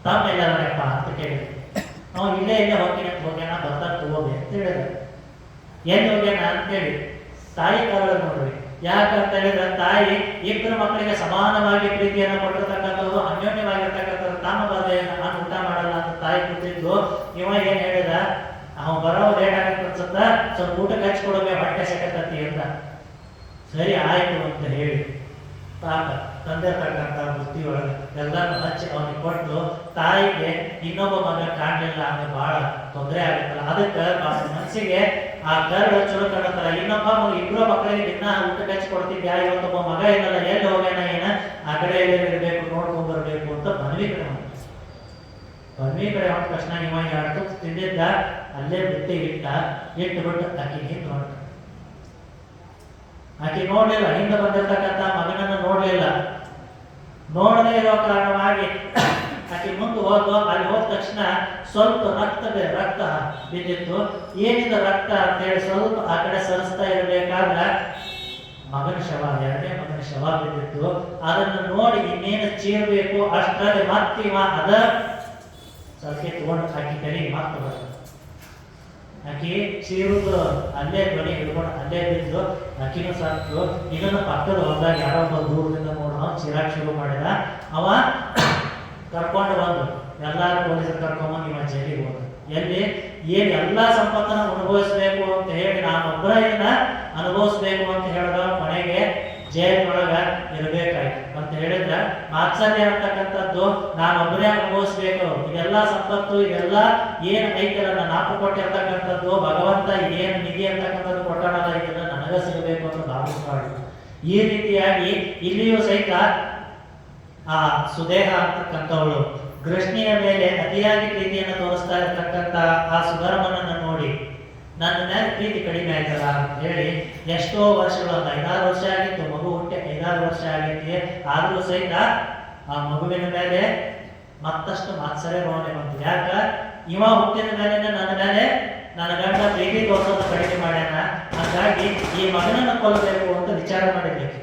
ತಮ್ಮ ಅಂತ ಕೇಳಿದ್ರು ನಾವು ಇಲ್ಲೇ ಇಲ್ಲೇ ಹೋಗ್ತೀನಿ ಅಂತ ಹೋಗ್ಯಾನ, ಬರ್ತಾ ತಗೋಬಿ ಅಂತ ಹೇಳಿದ್ರು ಎಲ್ಲಿ ಹೋಗ್ಯಾನ ಅಂತೇಳಿ ತಾಯಿ ಕಾಲ ನೋಡ್ರಿ. ಯಾಕಂತ ಹೇಳಿದ್ರೆ, ತಾಯಿ ಇಬ್ಬರು ಮಕ್ಕಳಿಗೆ ಸಮಾನವಾಗಿ ಪ್ರೀತಿಯನ್ನು ಕೊಟ್ಟಿರ್ತಕ್ಕಂಥದ್ದು, ಅನ್ಯೋನ್ಯವಾಗಿರ್ತಕ್ಕಂಥದ್ದು ತಾನು ಬರದೆ ನಾನು ಊಟ ಮಾಡಲ್ಲ ಅಂತ ತಾಯಿ ಕೂತಿದ್ದು ಇವ ಏನ್ ಹೇಳಿದ ಅವ ಬರೋ ಲೇಟ್ ಆಗತ್ತೆ ಅನ್ಸುತ್ತ ಸ್ವಲ್ಪ ಊಟಕ್ಕೆ ಹಚ್ಕೊಡಬೇಕು ಹೊಟ್ಟೆ ಸೆಕತ್ತತಿ ಅಂತ ಸರಿ, ಆಯ್ತು ಅಂತ ಹೇಳಿ. ಪಾಪ, ತಂದೆ ಬುದ್ಧಿ ಒಳಗೆ ಎಲ್ಲಾನು ಹಚ್ಚಿ ಅವನಿಗೆ ಕೊಟ್ಟು, ತಾಯಿಗೆ ಇನ್ನೊಬ್ಬ ಮಗ ಕಾಣಲಿಲ್ಲ ಅಂದ್ರೆ ಬಹಳ ತೊಂದರೆ ಆಗುತ್ತಲ್ಲ. ಅದಕ್ಕೆ ಮನಸ್ಸಿಗೆ ಆ ಕರಡು ಚಲೋ ಕಾಣತ್ತಲ್ಲ ಇನ್ನೊಬ್ಬ ಮಗ, ಇಬ್ರು ಮಕ್ಕಳಿಗೆ ದಿನ ಊಟಕ್ಕೆ ಹಚ್ಚಿ ಕೊಡ್ತಿದ್ಯಾ? ಇವತ್ತೊಬ್ಬ ಮಗ ಏನಲ್ಲ, ಎಲ್ಲಿ ಹೋಗ್ಯಾನ ಏನ? ಆ ಕಡೆ ಇರಬೇಕು, ನೋಡ್ಕೊಂಡ್ ಬರ್ಬೇಕು ಅಂತ ಮನವಿ ಕಡೆ ಹೊಂಟ ಮನವಿ ಕಡೆ ಹೊಂಟ ತಕ್ಷಣ ನಿಮಗೆ ಎರಡು ತಿಂದಿದ್ದ. ಅಲ್ಲೇ ಬುತ್ತಿ ಇಟ್ಟ ಬಿಟ್ಟು ಆಕೆ ಹೊರಟ ಆಕೆ ನೋಡ್ಲಿಲ್ಲ, ಹಿಂದೆ ಬಂದಿರ್ತಕ್ಕಂಥ ಮಗನನ್ನ ನೋಡ್ಲಿಲ್ಲ. ನೋಡದೇ ಇರೋ ಕಾರಣವಾಗಿ ಆಕೆ ಮುಂದೆ ಹೋದ್ಲು, ಅಲ್ಲಿ ಹೋದ ತಕ್ಷಣ ಸ್ವಲ್ಪ ರಕ್ತದ ರಕ್ತ ಬಿದ್ದಿತ್ತು. ಏನಿದ ರಕ್ತ ಅಂತ ಹೇಳಿ ಸ್ವಲ್ಪ ಆ ಕಡೆ ಸರಿಸ್ತಾ ಇರಬೇಕಾದ್ರೆ ಮಗನ ಶವ, ಎರಡನೇ ಮಗನ ಶವ ಬಿದ್ದಿತ್ತು. ಅದನ್ನು ನೋಡಿ ಇನ್ನೇನು ಚೀರಬೇಕು ಅಷ್ಟರಲ್ಲಿ ಮತ್ತಿವ ಅದ. ಸಲಕೆ ತಗೊಂಡು ಹಾಕಿ ಕರಿ ಮತ್ತೆ ಬಂದ ಆಕಿ ಸೀರುದು ಅಲ್ಲೇ ಧ್ವನಿ ಹಿಡ್ಕೊಂಡು ಅಲ್ಲೇ ಬಿದ್ದು ಆಕಿನೂ ಸತ್ತು ಇದನ್ನ ಪಕ್ಕದ ಹೊಲದಾಗ ಯಾರೋ ಒಬ್ಬ ದೂರದಿಂದ ನೋಡೋ ಚೀರಾಕ್ ಶುರು ಮಾಡಿದ ಅವ ಕರ್ಕೊಂಡು ಬಂದು ಎಲ್ಲಾರು ಪೊಲೀಸರು ಕರ್ಕೊಂಬಂದು ಇವ ಜೈಲಿಗೆ ಹೋದ. ಎಲ್ಲಿ? ಏನ್ ಎಲ್ಲಾ ಸಂಪತ್ತನ್ನ ಅನುಭವಿಸ್ಬೇಕು ಅಂತ ಹೇಳಿ ನಾನೊಬ್ಬರ ಇದನ್ನ ಅನುಭವಿಸ್ಬೇಕು ಅಂತ ಹೇಳಿದ ಮನೆಗೆ ಜೈಲಿನೊಳಗ ಇರಬೇಕಾಯ್ತು. ಅಂತ ಹೇಳಿದ್ರೆ ಮಾತ್ಸರ್ಯ ಅಂತಕ್ಕಂಥದ್ದು ನಾನೊಬ್ಬರೇ ಅನುಭವಿಸ್ಬೇಕು. ಇದೆಲ್ಲ ಸಂಪತ್ತು, ಇದೆಲ್ಲ ಏನ್ ಐತಲ್ಲ ನಾನು ನಾಪು ಕೊಟ್ಟಿರ್ತಕ್ಕಂಥದ್ದು ಭಗವಂತ ಏನ್ ನಿಧಿ ಅಂತಕ್ಕಂಥದ್ದು ಕೊಟ್ಟಣದ ಇದನ್ನ ನನಗ ಸಿಗಬೇಕು ಅಂತ ಭಾವಿಸ್ಬಾರ್ದು ಈ ರೀತಿಯಾಗಿ ಇಲ್ಲಿಯೂ ಸಹಿತ ಆ ಸುದೇಹ ಅಂತಕ್ಕಂಥವಳು ಕೃಷ್ಣಿಯ ಮೇಲೆ ಅತಿಯಾಗಿ ಪ್ರೀತಿಯನ್ನು ತೋರಿಸ್ತಾ ಇರತಕ್ಕಂಥ ಆ ಸುಧರ್ಮನನ್ನು ನೋಡಿ ನನ್ನ ಮೇಲೆ ಪ್ರೀತಿ ಕಡಿಮೆ ಆಯ್ತಲ್ಲ ಅಂತ ಹೇಳಿ ಎಷ್ಟೋ ವರ್ಷಗಳು ಒಂದು ಐದಾರು ವರ್ಷ ಆಗಿತ್ತು, ಮಗು ಹುಟ್ಟಿ ಐದಾರು ವರ್ಷ ಆಗೈತಿ ಆದರೂ ಸಹಿತ ಆ ಮಗುವಿನ ಮೇಲೆ ಮತ್ತಷ್ಟು ಮಾತ್ಸರೇ ಭಾವನೆ ಬಂತು. ಯಾಕ? ಇವ ಹುಟ್ಟಿದ ಮೇಲೆ ನನ್ನ ಮೇಲೆ ನನ್ನ ಗಂಡ ಪ್ರೀತಿ ತೋರಿಸೋದು ಕಡಿಮೆ ಮಾಡ್ಯಾನ. ಹಾಗಾಗಿ ಈ ಮಗನನ್ನು ಕೊಲ್ಲಬೇಕು ಅಂತ ವಿಚಾರ ಮಾಡಬೇಕು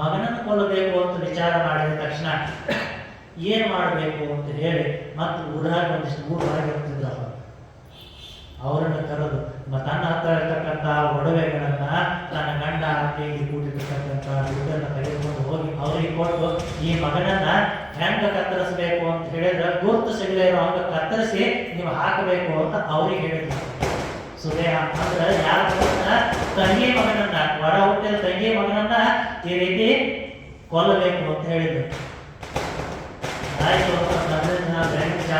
ಮಗನನ್ನು ಕೊಲ್ಲಬೇಕು ಅಂತ ವಿಚಾರ ಮಾಡಿದ ತಕ್ಷಣ ಏನ್ ಮಾಡಬೇಕು ಅಂತ ಹೇಳಿ ಮತ್ತೆ ಊರಾಗ ಒಂದಿಷ್ಟು ಊರ್ ಹೊರಗೆ ಬರ್ತಿದ್ದ ಅವ. ಅವರನ್ನ ತರೋದು ತನ್ನ ಹತ್ರ ಇರ್ತಕ್ಕಂಥ ಒಡವೆಗಳನ್ನ ತನ್ನ ಗಂಡ ಹೇಗೆ ಕೂಡಿರ್ತಕ್ಕಂಥ ದುಡ್ಡನ್ನು ತೆಗೆದುಕೊಂಡು ಹೋಗಿ ಅವರಿಗೆ ಕೊಟ್ಟು, ಈ ಮಗನನ್ನ ಹೆಂಗ ಕತ್ತರಿಸಬೇಕು ಅಂತ ಹೇಳಿದ್ರೆ ಗುರುತು ಸಿಗದೆ ಇರೋ ಹಂಗ ಕತ್ತರಿಸಿ ನೀವು ಹಾಕಬೇಕು ಅಂತ ಅವ್ರಿಗೆ ಹೇಳಿದ್ರು. ಸುದೇಹ ಅಂದ್ರೆ ಯಾರ ತಂಗಿ ಮಗನನ್ನ ಒಡ ಹುಟ್ಟಿದ ತಂಗಿ ಮಗನನ್ನ ಈ ರೀತಿ ಕೊಲ್ಲಬೇಕು ಅಂತ ಹೇಳಿದ್ರು. ಆಯ್ತು ಅಂತ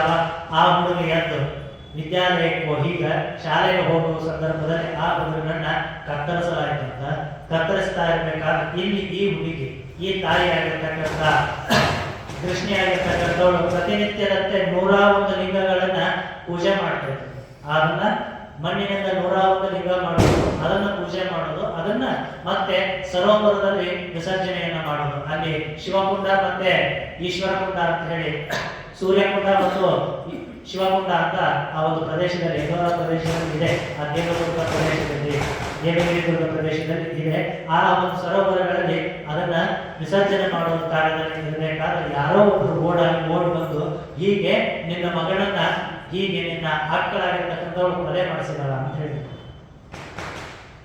ಆ ಹುಡುಗ ಎದ್ದು ವಿದ್ಯಾಲಯಕ್ಕೆ ಹೀಗ ಶಾಲೆಗೆ ಹೋಗುವ ಸಂದರ್ಭದಲ್ಲಿ ಆ ಹುಡುಗನನ್ನ ಕತ್ತರಿಸಲಾಯಿತು ಅಂತ ಕತ್ತರಿಸ್ತಾ ಇರ್ಬೇಕಾದ ಇಲ್ಲಿ ಈ ಹುಡುಗಿ, ಈ ತಾಯಿ ಆಗಿರ್ತಕ್ಕಂಥ ಕೃಷ್ಣಿಯಾಗಿರ್ತಕ್ಕಂಥವಳು ಪ್ರತಿನಿತ್ಯದಂತೆ ನೂರ ಲಿಂಗಗಳನ್ನ ಪೂಜೆ ಇದ್ರು ಅದನ್ನ ಮಣ್ಣಿನಿಂದ ನೂರ ಒಂದು ಲಿಂಗ ಮಾಡೋದು, ಅದನ್ನ ಪೂಜೆ ಮಾಡೋದು, ಅದನ್ನ ಮತ್ತೆ ಸರೋವರದಲ್ಲಿ ವಿಸರ್ಜನೆಯನ್ನ ಮಾಡೋದು. ಅಲ್ಲಿ ಶಿವಕುಂಡ ಮತ್ತೆ ಈಶ್ವರಕುಂಡ ಅಂತ ಹೇಳಿ, ಸೂರ್ಯಕುಂಡ ಮತ್ತು ಈ ಶಿವಕುಂಡ ಅಂತ ಆ ಒಂದು ಪ್ರದೇಶದಲ್ಲಿ ಯಶೋಧ ಪ್ರದೇಶದಲ್ಲಿ ಇದೆ. ಆ ದೇವದುರ್ಗ ಪ್ರದೇಶದಲ್ಲಿ ದೇವಗಿರಿ ದುರ್ಗ ಪ್ರದೇಶದಲ್ಲಿ ಇದೆ. ಆ ಒಂದು ಸರೋವರಗಳಲ್ಲಿ ಅದನ್ನ ವಿಸರ್ಜನೆ ಮಾಡುವ ಕಾರ್ಯದಲ್ಲಿ ಇರಬೇಕಾದ್ರೆ ಯಾರೋ ಒಬ್ಬರು ಓಡ, ಓಡ್ ಬಂದು ಹೀಗೆ ನಿನ್ನ ಮಗಳನ್ನ, ಹೀಗೆ ನಿನ್ನ ಆಕ್ಕಳಾಗಿರ್ತಕ್ಕಂಥವ್ರು ಕೊಲೆ ಮಾಡಿಸಿದಾರ ಅಂತ ಹೇಳಿ.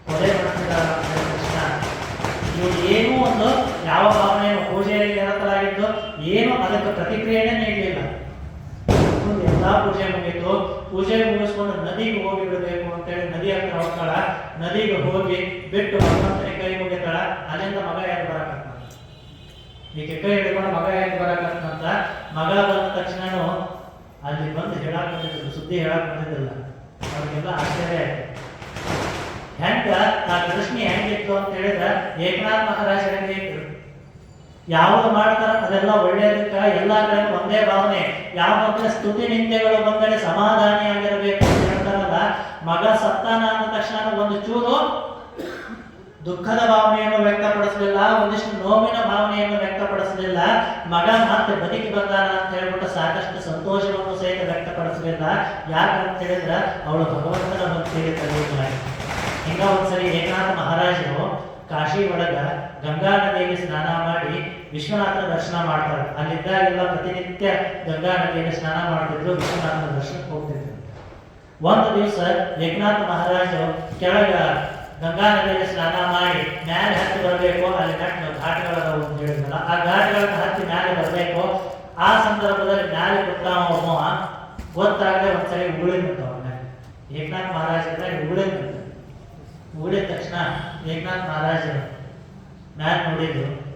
ಕೊಲೆ ಮಾಡಿಸಿದಾರ ಅಂತ ಹೇಳಿದ ತಕ್ಷಣ ಏನೂ ಒಂದು ಯಾವ ಭಾವನೆಯನ್ನು ಪೂಜೆಯಲ್ಲಿ ಏನು ಅದಕ್ಕೆ ಪ್ರತಿಕ್ರಿಯೆನೇ ನೀಡಲಿಲ್ಲ. ಎಲ್ಲಾ ಪೂಜೆ ಮುಗಿತು. ಪೂಜೆ ಮುಗಿಸ್ಕೊಂಡು ನದಿಗೆ ಹೋಗಿ ಬಿಡಬೇಕು ಅಂತೇಳಿ ನದಿ ಹತ್ರ ಹೋಗ್ತಾಳ. ನದಿಗೆ ಹೋಗಿ ಬಿಟ್ಟು ಭಗವಂತನ ಕೈ ಮುಗಿತಾಳ. ಅಲ್ಲಿಂದ ಮಗ ಯಾರು ಬರಕತ್ತ ಈಗ ಕೈ ಹಿಡ್ಕೊಂಡು ಮಗ ಯಾಕೆ ಬರಕತ್ತಂತ ಮಗ ಬಂದ ತಕ್ಷಣನು ಅಲ್ಲಿ ಬಂದು ಹೇಳಕ್ ಬಂದಿದ್ರು ಸುದ್ದಿ ಹೇಳಕ್ ಬಂದಿದ್ದಿಲ್ಲ ಅವ್ರಿಗೆಲ್ಲ ಆಶ್ಚರ್ಯ ಆಯ್ತು. ಹೆಂಗ ಆ ಕೃಷ್ಣಿ ಹೆಂಗಿತ್ತು ಅಂತ ಹೇಳಿದ್ರ ಏಕನಾಥ್ ಮಹಾರಾಜ್ ಇದ್ರು ಯಾವುದು ಮಾಡ್ತಾರ ಅದೆಲ್ಲ ಒಳ್ಳೆಯದಕ್ಕ? ಎಲ್ಲ ಕಡೆ ಒಂದೇ ಭಾವನೆ. ಯಾವ ಮಕ್ಕಳ ಸ್ತುತಿ ನಿಂದೆಗಳು ಬಂದರೆ ಸಮಾಧಾನಿಯಾಗಿರಬೇಕು ಅಂತ ಹೇಳ್ತಾರಲ್ಲ, ಮಗ ಸತ್ತಾನ ಅಂದ ತಕ್ಷಣ ಒಂದು ಚೂರು ದುಃಖದ ಭಾವನೆಯನ್ನು ವ್ಯಕ್ತಪಡಿಸಲಿಲ್ಲ, ಒಂದಿಷ್ಟು ನೋವಿನ ಭಾವನೆಯನ್ನು ವ್ಯಕ್ತಪಡಿಸಲಿಲ್ಲ. ಮಗ ಮತ್ತೆ ಬದುಕಿ ಬಂದಾನ ಅಂತ ಹೇಳ್ಬಿಟ್ಟು ಸಾಕಷ್ಟು ಸಂತೋಷವನ್ನು ಸಹಿತ ವ್ಯಕ್ತಪಡಿಸಲಿಲ್ಲ. ಯಾಕಂತ ಹೇಳಿದ್ರೆ ಅವಳು ಭಗವಂತನ ಭಕ್ತಿಗೆ ತಲೆಯಿಲ್ಲ ಹಿಂಗ ಒಂದ್ಸರಿ ಏಕನಾಥ ಮಹಾರಾಜರು ಕಾಶಿ ಒಳಗ ಗಂಗಾ ನದಿಯಲ್ಲಿ ಸ್ನಾನ ಮಾಡಿ ವಿಶ್ವನಾಥನ ದರ್ಶನ ಮಾಡ್ತಾರೆ. ಅಲ್ಲಿದ್ದಾಗೆಲ್ಲ ಪ್ರತಿನಿತ್ಯ ಗಂಗಾ ನದಿಯಲ್ಲಿ ಸ್ನಾನ ಮಾಡ್ತಿದ್ರು, ವಿಶ್ವನಾಥನ ದರ್ಶನಕ್ಕೆ ಹೋಗ್ತಿದ್ರು. ಒಂದು ದಿವಸ ಏಕನಾಥ ಮಹಾರಾಜರು ಕೆಳಗ ಗಂಗಾ ನದಿಯಲ್ಲಿ ಸ್ನಾನ ಮಾಡಿ ಮ್ಯಾಲೆ ಹತ್ತಿ ಬರಬೇಕು, ಅಲ್ಲಿ ನಟ್ ಘಾಟ್ಗಳದಾವು ಅಂತ ಹೇಳಿದ್ರಲ್ಲ ಆ ಘಾಟ್ಗಳನ್ನ ಹತ್ತಿ ಮ್ಯಾಲೆ ಬರಬೇಕು. ಆ ಸಂದರ್ಭದಲ್ಲಿ ಮ್ಯಾಲೆ ಒಬ್ಬ ಗೊತ್ತಾಗದೆ ಒಂದ್ಸರಿ ಉಗುಳಿನ ಏಕನಾಥ ಮಹಾರಾಜ ಉಗುಳಿದ್ನಂತ ಉಗುಳಿದ ತಕ್ಷಣ ಏಕನಾಥ್ ಮಹಾರಾಜರು ನಾನು ನೋಡಿದ್ರು.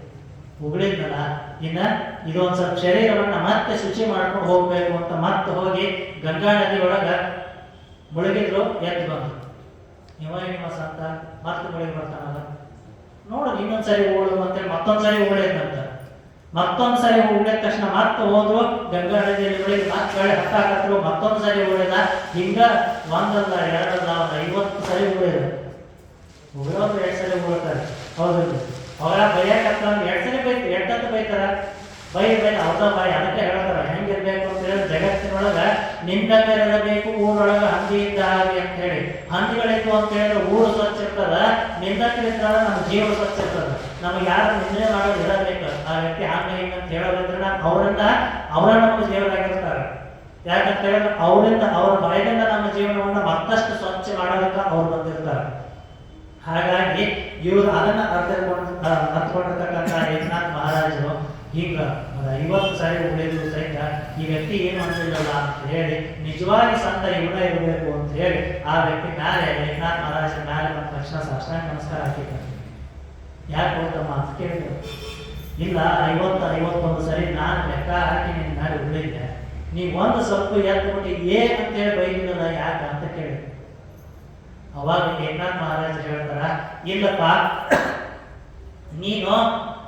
ಉಗುಳಿದ್ನಲ್ಲ, ಇನ್ನ ಇದೊಂದು ಸ್ವಲ್ಪ ಶರೀರವನ್ನು ಮತ್ತೆ ಶುಚಿ ಮಾಡ್ಕೊಂಡು ಹೋಗ್ಬೇಕು ಅಂತ ಮತ್ತೆ ಹೋಗಿ ಗಂಗಾ ನದಿ ಒಳಗ ಮುಳುಗಿದ್ರು, ಎದ್ದು ಬಂದ್ರು. ನಿಮ್ಮ ಸಂತ? ಮತ್ತೆ ಮುಳುಗಿ ಬರ್ತಾನಲ್ಲ. ನೋಡು, ಇನ್ನೊಂದ್ಸರಿ ಓಡು ಅಂತೇಳಿ ಮತ್ತೊಂದ್ಸರಿ ಉಗುಳಿದ್ನಂತ. ಮತ್ತೊಂದ್ಸರಿ ಉಗುಳಿದ ತಕ್ಷಣ ಮತ್ತೆ ಹೋದ್ರು, ಗಂಗಾ ನದಿಯಲ್ಲಿ ಮುಳುಗಿ ಮತ್ತೆ ಕಳೆ ಹತ್ತಾಕತ್ರು, ಮತ್ತೊಂದ್ಸರಿ ಉಳಿದ ಹಿಂಗ ಒಂದಲ್ಲ, ಎರಡಲ್ಲ, ಒಂದು ಐವತ್ತು ಸರಿ ಉಗುಳಿದ್ರು. ಉಗುಳೋದು ಎರಡು ಸಲ ಹೋಗ್ತಾರೆ ಹೌದು. ಅವರ ಬೈಯಕತ್ತ ಎರಡು ಸಲ ಬೈತು ಎಟ್ಟಂತ ಬೈತಾರ? ಬೈ ಬೈ ಅವ್ರ ಬಾಯಿ ಅದಕ್ಕೆ ಹೇಳ್ತಾರ ಹೆಂಗಿರ್ಬೇಕು ಅಂತ ಹೇಳಿ ಜಗತ್ತಿನೊಳಗೆ ನಿಂದಂಗೆ ಇರಬೇಕು ಊರೊಳಗೆ ಹಂದಿ ಇದ್ದ ಹಾಗೆ ಅಂತ ಹೇಳಿ. ಹಂದಿಗಳಿತ್ತು ಅಂತ ಹೇಳಿದ್ರೆ ಊರು ಸ್ವಚ್ಛ ಇರ್ತದ ನಿಂದಕ್ಕಿರ್ತಾರ ನಮ್ಮ ಜೀವ ಸ್ವಚ್ಛ ಇರ್ತದ. ನಮಗೆ ಯಾರು ನಿಂದನೆ ಮಾಡೋದು ಇರಬೇಕು. ಆ ವ್ಯಕ್ತಿ ಹಂಗ ಅಂತ ಹೇಳೋದ್ರಿಂದ ಅವರಿಂದ ಅವರ ನಮಗೆ ದೇವರಾಗಿರ್ತಾರೆ ಯಾಕಂತ ಹೇಳಿದ್ರೆ ಅವರಿಂದ, ಅವರ ಬಾಯಿಂದ ನಮ್ಮ ಜೀವನವನ್ನ ಮತ್ತಷ್ಟು ಸ್ವಚ್ಛ ಮಾಡೋದಕ್ಕೆ ಅವ್ರು ಬಂದಿರ್ತಾರೆ. ಹಾಗಾಗಿ ಇವರು ಅದನ್ನ ಅರ್ಥ ಅರ್ಥಕೊಂಡಿರ್ತಕ್ಕಂಥ ಏಕನಾಥ್ ಮಹಾರಾಜರು ಈಗ ಐವತ್ತು ಸಾರಿ ಉಳಿದ್ರು ಸಹಿತ ಈ ವ್ಯಕ್ತಿ ಏನು ಅಂತಿಲ್ಲಲ್ಲ ಅಂತ ಹೇಳಿ, ನಿಜವಾಗಿ ಸಂತ ಇವನ ಇರಬೇಕು ಅಂತ ಹೇಳಿ ಆ ವ್ಯಕ್ತಿ ಮ್ಯಾಲೆ ಏಕನಾಥ್ ಮಹಾರಾಜರ ಮ್ಯಾಲೆ ಬಂದ ತಕ್ಷಣ ಸಾಷ್ಟಾಂಗ ನಮಸ್ಕಾರ ಹಾಕಿದ್ದಾರೆ ಯಾಕೆ ಹೋಗ್ತಮ್ಮ ಅಂತ ಕೇಳಿದ್ರು ಇಲ್ಲ, ಐವತ್ತು, ಐವತ್ತೊಂದು ಸರಿ ನಾನು ಲೆಕ್ಕ ಹಾಕಿ ನಿನ್ನ ಮೇಲೆ ಉಳಿದ್ದೆ. ನೀವು ಒಂದು ಸ್ವಲ್ಪ ಎದ್ಬಿಟ್ಟು ಏ ಅಂತೇಳಿ ಬೈದಿಲ್ಲ ಯಾಕೆ ಅಂತ ಕೇಳಿದ್ರು ಅವಾಗ ಏಕನಾಥ್ ಮಹಾರಾಜ ಹೇಳ್ತಾರ, ಇಲ್ಲಪ್ಪ, ನೀನು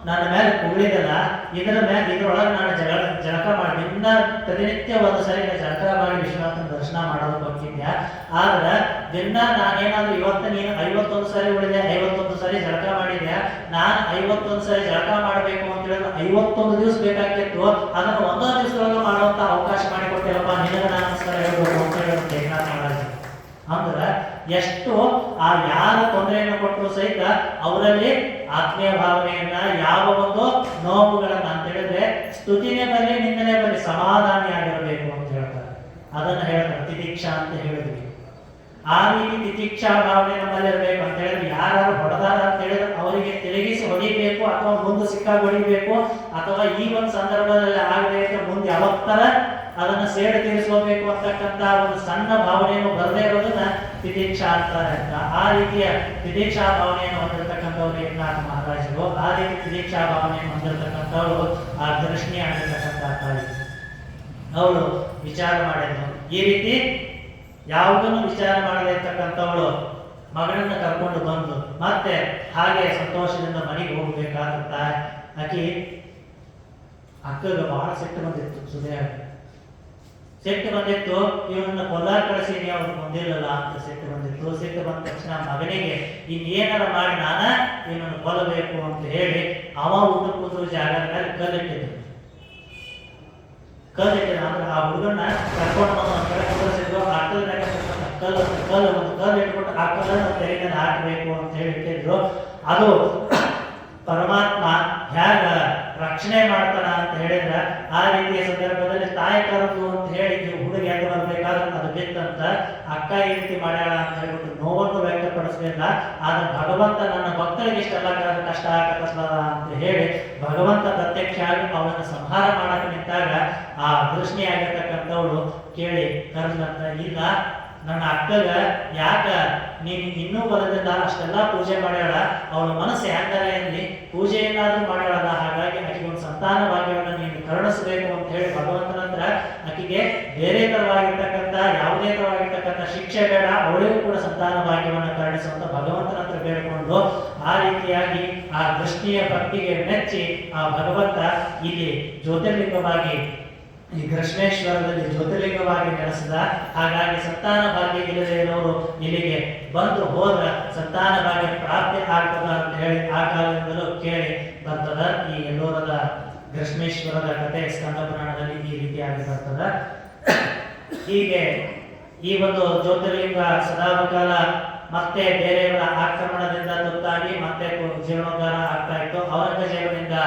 ನನ್ನ ಮೇಲೆ ಕುಗಳಿದಲ್ಲ ಇದರ ಮೇಲೆ ಇದ್ರೊಳಗೆ ನಾನು ಜಗಳ, ಜಳಕ ಮಾಡಿ, ನಿನ್ನ ಪ್ರತಿನಿತ್ಯ ಒಂದು ಸರಿ ನಾನು ಜಳಕ ಮಾಡಿ ವಿಶ್ವನಾಥನ ದರ್ಶನ ಮಾಡೋದು ಬಂದಿದ್ದೆ ಆದ್ರೆ, ದಿನ ನಾನೇನಾದ್ರೂ ಇವತ್ತು ನೀನು ಐವತ್ತೊಂದು ಸಾರಿ ಉಳಿದೆ, ಐವತ್ತೊಂದು ಸಾರಿ ಜಳಕ ಮಾಡಿದ್ಯಾ? ನಾನು ಐವತ್ತೊಂದು ಸಾರಿ ಜಳಕ ಮಾಡಬೇಕು ಅಂತ ಹೇಳಿದ್ರೆ ಐವತ್ತೊಂದು ದಿವಸ ಬೇಕಾಗಿತ್ತು ಅದನ್ನು ಒಂದೊಂದು ದಿವಸದೊಳಗೆ ಮಾಡುವಂತ ಅವಕಾಶ ಮಾಡಿಕೊಟ್ಟಿಲ್ಲಪ್ಪ ನಿನಗೆ ನಾನು ನಮಸ್ಕಾರ ಹೇಳ್ಬೇಕು ಅಂತ ಹೇಳಿದ್ರು ಏಕನಾಥ್ ಮಹಾರಾಜ ಅಂದ್ರ ಎಷ್ಟು ಆ ಯಾರ ತೊಂದರೆಯನ್ನು ಕೊಟ್ಟರು ಸಹಿತ ಅವರಲ್ಲಿ ಆತ್ಮೀಯ ಭಾವನೆಯನ್ನ, ಯಾವ ಒಂದು ನೋವುಗಳನ್ನ ಅಂತ ಹೇಳಿದ್ರೆ ಸ್ತುತಿನೇ ಬರಲಿ ನಿಂದನೆ ಬರಲಿ ಸಮಾಧಾನಿಯಾಗಿರಬೇಕು ಅಂತ ಹೇಳ್ತಾರೆ. ಅದನ್ನ ಹೇಳ್ತಾರೆ ತಿತಿಕ್ಷಾ ಅಂತ ಹೇಳಿದ್ವಿ. ಆ ರೀತಿ ತಿತಿಕ್ಷಾ ಭಾವನೆ ನಮ್ಮಲ್ಲಿ ಇರಬೇಕು ಅಂತ ಹೇಳಿದ್ರೆ ಯಾರು ಹೊಡೆದಾರ ಅಂತ ಹೇಳಿದ್ರೆ ಅವರಿಗೆ ತಿರುಗಿಸಿ ಹೊಡಿಬೇಕು, ಅಥವಾ ಮುಂದೆ ಸಿಕ್ಕಾಗಿ ಹೊಡಿಬೇಕು, ಅಥವಾ ಈ ಒಂದು ಸಂದರ್ಭದಲ್ಲಿ ಆಗಬೇಕು ಮುಂದೆ ಯಾವತ್ತರ ಅದನ್ನ ಸೇಡು ತೀರಿಸ್ಕೋಬೇಕು ಅಂತಕ್ಕಂತ ಒಂದು ಸಣ್ಣ ಭಾವನೆಯನ್ನು ಬರದೇ ಇರೋದನ್ನ ತಿದೀಕ್ಷಾ ಅಂತಾರೆ ಅಂತ ಆ ರೀತಿಯ ತಿದೀಕ್ಷಾ ಭಾವನೆಯನ್ನು ಹೊಂದಿರತಕ್ಕಂಥವ್ರು ಏಕನಾಥ ಮಹಾರಾಜರು, ಆ ರೀತಿ ತಿದೀಕ್ಷಾ ಭಾವನೆಯನ್ನು ಹೊಂದಿರತಕ್ಕಂಥವ್ರು ಆ ದೃಷ್ಟಿ ಆಗಿರ್ತಕ್ಕಂಥ ತಾಯಿ. ಅವಳು ವಿಚಾರ ಮಾಡಿದ್ರು. ಈ ರೀತಿ ಯಾವುದನ್ನು ವಿಚಾರ ಮಾಡದೇ ಇರ್ತಕ್ಕಂಥವಳು ಮಗಳನ್ನ ಕರ್ಕೊಂಡು ಬಂದು ಮತ್ತೆ ಹಾಗೆ ಸಂತೋಷದಿಂದ ಮನೆಗೆ ಹೋಗ್ಬೇಕಾದಂತ ಆಕಿ ಅಕ್ಕಗ ಬಹಳ ಸಿಟ್ಟು ಬಂದಿತ್ತು ಸುದೇ ಸಿಟ್ಟು ಬಂದಿತ್ತು ಇವನ್ನ ಕೊಲ್ಲಾರ್ ಕಳಿಸೀನಿ ಅವನು ಬಂದಿಲ್ಲಲ್ಲ ಅಂತ ಸಿಟ್ಟು ಬಂದಿತ್ತು. ಸಿಟ್ಟು ಬಂದ ತಕ್ಷಣ ಮಗನಿಗೆ, ಇನ್ನೇನಾರ ಮಾಡಿ ನಾನ? ಇವನನ್ನು ಕೊಲ್ಲಬೇಕು ಅಂತ ಹೇಳಿ ಅವ ಊಟ ಕೂತು ಜಾಗ ಮೇಲೆ ಕಲ್ಲಿಟ್ಟಿದ್ರು ಕಲ್ಲಿಟ್ಟಿದ ಅಂದ್ರೆ ಆ ಹುಡುಗನ್ನ ಕರ್ಕೊಂಡು ಬಂದು ಅಂತ ಕಡೆ ಕುಂದ್ರಿಸಿದ್ರು ಆ ಕಲ್ಲು ಒಂದು ಕಲ್ಲು ಒಂದು ಕಲ್ಲು ಇಟ್ಕೊಂಡು ಆ ಕಲ್ಲನ್ನು ತೆರೆ ಮೇಲೆ ಹಾಕಬೇಕು ಅಂತ ಹೇಳಿ ಇಟ್ಟಿದ್ರು. ಅದು ಪರಮಾತ್ಮ ಹೇಗ ರಕ್ಷಣೆ ಮಾಡ್ತಾನ ಅಂತ ಹೇಳಿದ್ರ ಆ ರೀತಿಯ ಸಂದರ್ಭದಲ್ಲಿ ತಾಯಿ ಕರೆದು ಅಂತ ಹೇಳಿ ಹುಡುಗಿ ಎದ್ದು ಬರ್ಬೇಕಾದ್ರೆ ಅದು ಬಿತ್ತಂತ ಅಕ್ಕ ಈ ರೀತಿ ಮಾಡ್ಯಾಳ ಅಂತ ಹೇಳ್ಬಿಟ್ಟು ನೋವನ್ನು ವ್ಯಕ್ತಪಡಿಸಲಿಲ್ಲ. ಆದ್ರೆ ಭಗವಂತ ನನ್ನ ಭಕ್ತರಿಗೆ ಇಷ್ಟೆಲ್ಲ ಕಷ್ಟ ಆಗತ್ತಲ್ಲ ಅಂತ ಹೇಳಿ ಭಗವಂತ ಪ್ರತ್ಯಕ್ಷ ಆಗಿ ಅವನ ಸಂಹಾರ ಮಾಡಕ್ಕೆ ನಿಂತಾಗ ಆ ದೃಷ್ಟಿಯಾಗಿರ್ತಕ್ಕಂಥವಳು ಕೇಳಿ ಕರೆದಂತ ಇಲ್ಲ ನನ್ನ ಅಕ್ಕಗ ಯಾಕ ನೀನು ಇನ್ನೂ ಬಲದಿಂದ ಅಷ್ಟೆಲ್ಲ ಪೂಜೆ ಮಾಡ್ಯಾಳ, ಅವಳ ಮನಸ್ಸು ಯಾಕಾರ ಪೂಜೆ ಏನಾದ್ರೂ ಮಾಡ್ಯಾಳಲ್ಲ, ಹಾಗಾಗಿ ಆಕೆಗೆ ಒಂದು ಸಂತಾನ ಭಾಗ್ಯವನ್ನು ನೀನು ಕರುಣಿಸಬೇಕು ಅಂತ ಹೇಳಿ ಭಗವಂತನ ಹತ್ರ ಆಕೆಗೆ ಬೇರೆ ತರವಾಗಿರ್ತಕ್ಕಂಥ, ಯಾವುದೇ ತರವಾಗಿರ್ತಕ್ಕಂಥ ಶಿಕ್ಷೆ ಬೇಡ ಅವಳಿಗೂ ಕೂಡ ಸಂತಾನ ಭಾಗ್ಯವನ್ನು ಕರುಣಿಸುವಂತ ಭಗವಂತನ ಹತ್ರ ಬೇಡಿಕೊಂಡು ಆ ರೀತಿಯಾಗಿ ಆ ದೃಷ್ಟಿಯ ಭಕ್ತಿಗೆ ಮೆಚ್ಚಿ ಆ ಭಗವಂತ ಇಲ್ಲಿ ಜ್ಯೋತಿರ್ಲಿಂಗವಾಗಿ ಈ ಕೃಷ್ಣೇಶ್ವರದಲ್ಲಿ ಜ್ಯೋತಿರ್ಲಿಂಗವಾಗಿ ನೆಲೆಸಿದ ಹಾಗಾಗಿ ಸಂತಾನ ಭಾಗ್ಯ ಇಲ್ಲದೆ ಇರೋರು ಇಲ್ಲಿಗೆ ಬಂದು ಹೋದ್ರ ಸಂತಾನ ಭಾಗ್ಯ ಪ್ರಾಪ್ತಿ ಆಗ್ತದ ಅಂತ ಹೇಳಿ ಆ ಕಾಲದಿಂದಲೂ ಕೇಳಿ ಬರ್ತದ. ಈ ಎಲ್ಲೋರದ ಕೃಷ್ಣೇಶ್ವರದ ಕಥೆ ಸ್ಕಂದ ಪುರಾಣದಲ್ಲಿ ಈ ರೀತಿಯಾಗಿ ಬರ್ತದ. ಹೀಗೆ ಈ ಒಂದು ಜ್ಯೋತಿರ್ಲಿಂಗ ಸದಾಕಾಲ ಮತ್ತೆ ಬೇರೆಯವರ ಆಕ್ರಮಣದಿಂದ ತುತ್ತಾಗಿ ಮತ್ತೆ ಜೀವನೋದ್ಧಾರ ಆಗ್ತಾ ಇತ್ತು. ಔರಂಗಜೇಬನಿಂದ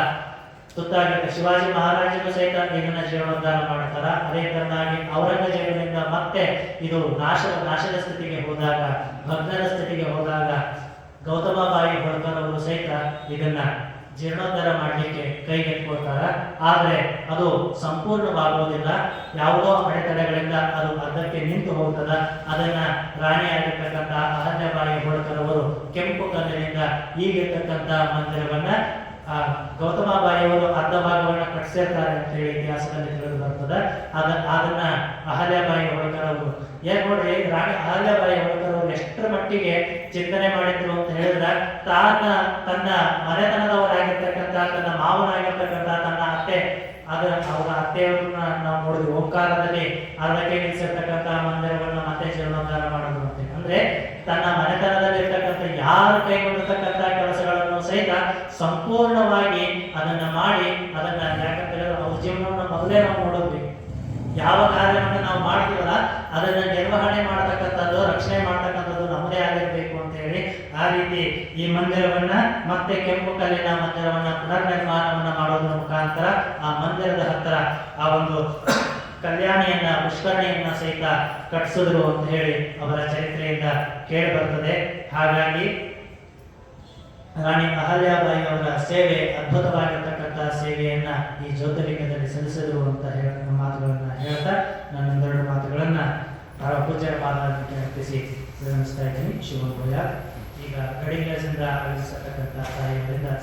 ತುತ್ತಾಗಿತ್ತು ಶಿವಾಜಿ ಮಹಾರಾಜರು ಸಹಿತ ಇದನ್ನ ಜೀರ್ಣೋದ್ಧಾರ ಮಾಡ್ತಾರ. ಅದೇ ತರನಾಗಿ ಔರಂಗಜೇಬನಿಂದ ಮತ್ತೆ ಇದು ನಾಶದ ನಾಶದ ಸ್ಥಿತಿಗೆ ಹೋದಾಗ ಭಗ್ನದ ಸ್ಥಿತಿಗೆ ಹೋದಾಗ ಗೌತಮ ಬಾಯಿ ಅವರು ಸಹಿತ ಇದನ್ನ ಜೀರ್ಣೋದ್ಧಾರ ಮಾಡಲಿಕ್ಕೆ ಕೈಗೆತ್ಕೊಳ್ತಾರ ಆದರೆ ಅದು ಸಂಪೂರ್ಣವಾಗುವುದಿಲ್ಲ. ಯಾವುದೋ ಅಡೆತಡೆಗಳಿಂದ ಅದು ಅರ್ಧಕ್ಕೆ ನಿಂತು ಹೋಗ್ತದ. ಅದನ್ನ ರಾಣಿಯಾಗಿರ್ತಕ್ಕಂಥ ಅರಣ್ಯ ಬಾಯಿ ಅವರು ಕೆಂಪು ಕಲ್ಲಿನಿಂದ ಈಗಿರ್ತಕ್ಕಂಥ ಮಂದಿರವನ್ನ ಆ, ಗೌತಮ ಬಾಯಿಯವರು ಅರ್ಧ ಭಾಗವನ್ನ ಕಟ್ಸಿರ್ತಾರೆ ಅಂತ ಹೇಳಿ ಇತಿಹಾಸದಲ್ಲಿ ತಿಳಿದು ಬರ್ತದೆ. ಅದ ಅದನ್ನ ಅಹಲ್ಯ ಬಾಯಿ ಹೊಳಕರವರು ಏನ್ ನೋಡ್ರಿ ರಾಣಿ ಅಹಲ್ಯಬಾಯಿ ಬಾಯಿ ಹೊಳಕರವರು ಎಷ್ಟರ ಮಟ್ಟಿಗೆ ಚಿಂತನೆ ಮಾಡಿದ್ರು ಅಂತ ಹೇಳಿದ್ರೆ, ತಾನ ತನ್ನ ಮನೆತನದವರಾಗಿರ್ತಕ್ಕಂಥ, ತನ್ನ ಮಾವನಾಗಿರ್ತಕ್ಕಂಥ, ತನ್ನ ಅತ್ತೆ ಅದರ ಅವರ ಅತ್ತೆಯವರನ್ನ ನಾವು ನೋಡಿದ್ವಿ. ಓಂಕಾರದಲ್ಲಿ ಅರ್ಧಕ್ಕೆ ನಿಲ್ಲಿಸಿರ್ತಕ್ಕಂಥ ಮಂದಿರವನ್ನ ಮತ್ತೆ ಜೀರ್ಣೋದ್ಧಾರ ಮಾಡೋದು ಅಂತ. ಅಂದ್ರೆ, ತನ್ನ ಮನೆತನದಲ್ಲಿ ಇರ್ತಕ್ಕಂಥ ಯಾರು ಕೈಗೊಂಡಿರ್ತಕ್ಕಂಥ ಸಹಿತ ಸಂಪೂರ್ಣವಾಗಿ ಅದನ್ನ ಮಾಡಿ ಅದನ್ನ ಯಾಕಂತೇಳಿದ್ರೆ ಅವ್ರ ಜೀವನವನ್ನು ಮೊದಲೇ ನಾವು ನೋಡಿದ್ವಿ. ಯಾವ ಕಾರ್ಯವನ್ನು ನಾವು ಮಾಡ್ತೀವಲ್ಲ, ಅದನ್ನ ನಿರ್ವಹಣೆ ಮಾಡತಕ್ಕಂಥದ್ದು, ರಕ್ಷಣೆ ಮಾಡತಕ್ಕಂಥದ್ದು ನಮ್ಮದೇ ಆಗಿರ್ಬೇಕು ಅಂತ ಹೇಳಿ ಆ ರೀತಿ ಈ ಮಂದಿರವನ್ನ ಮತ್ತೆ ಕೆಂಪು ಕಲ್ಲಿನ ಮಂದಿರವನ್ನ ಪುನರ್ನಿರ್ಮಾಣವನ್ನ ಮಾಡೋದ್ರ ಮುಖಾಂತರ ಆ ಮಂದಿರದ ಹತ್ರ ಆ ಒಂದು ಕಲ್ಯಾಣಿಯನ್ನ, ಪುಷ್ಕರಣಿಯನ್ನ ಸಹಿತ ಕಟ್ಟಿಸಿದ್ರು ಅಂತ ಹೇಳಿ ಅವರ ಚರಿತ್ರೆಯಿಂದ ಕೇಳಿ ಬರ್ತದೆ. ಹಾಗಾಗಿ ರಾಣಿ ಅಹಲ್ಯಾಬಾಯಿ ಅವರ ಸೇವೆ ಅದ್ಭುತವಾಗಿರ್ತಕ್ಕಂತಹ ಸೇವೆಯನ್ನ ಈ ಜ್ಯೋತಿರ್ಲಿಂಗದಲ್ಲಿ ಸಲ್ಲಿಸಿದ್ರು ಅಂತ ಹೇಳ ಮಾತುಗಳನ್ನ ಹೇಳ್ತಾ ನನ್ನೆರಡು ಮಾತುಗಳನ್ನ ಅವರ ಪೂಜೆ ಪಾದಕ್ಕೆ ಅರ್ಪಿಸಿ ವಿರಮಿಸ್ತಾ ಇದ್ದೀನಿ. ಶಿವಮೊಗ್ಗ ಈಗ ಕಡಿಮೆ ಆಗಮಿಸತಕ್ಕಂಥ ತಾಯಿಯವರಿಂದ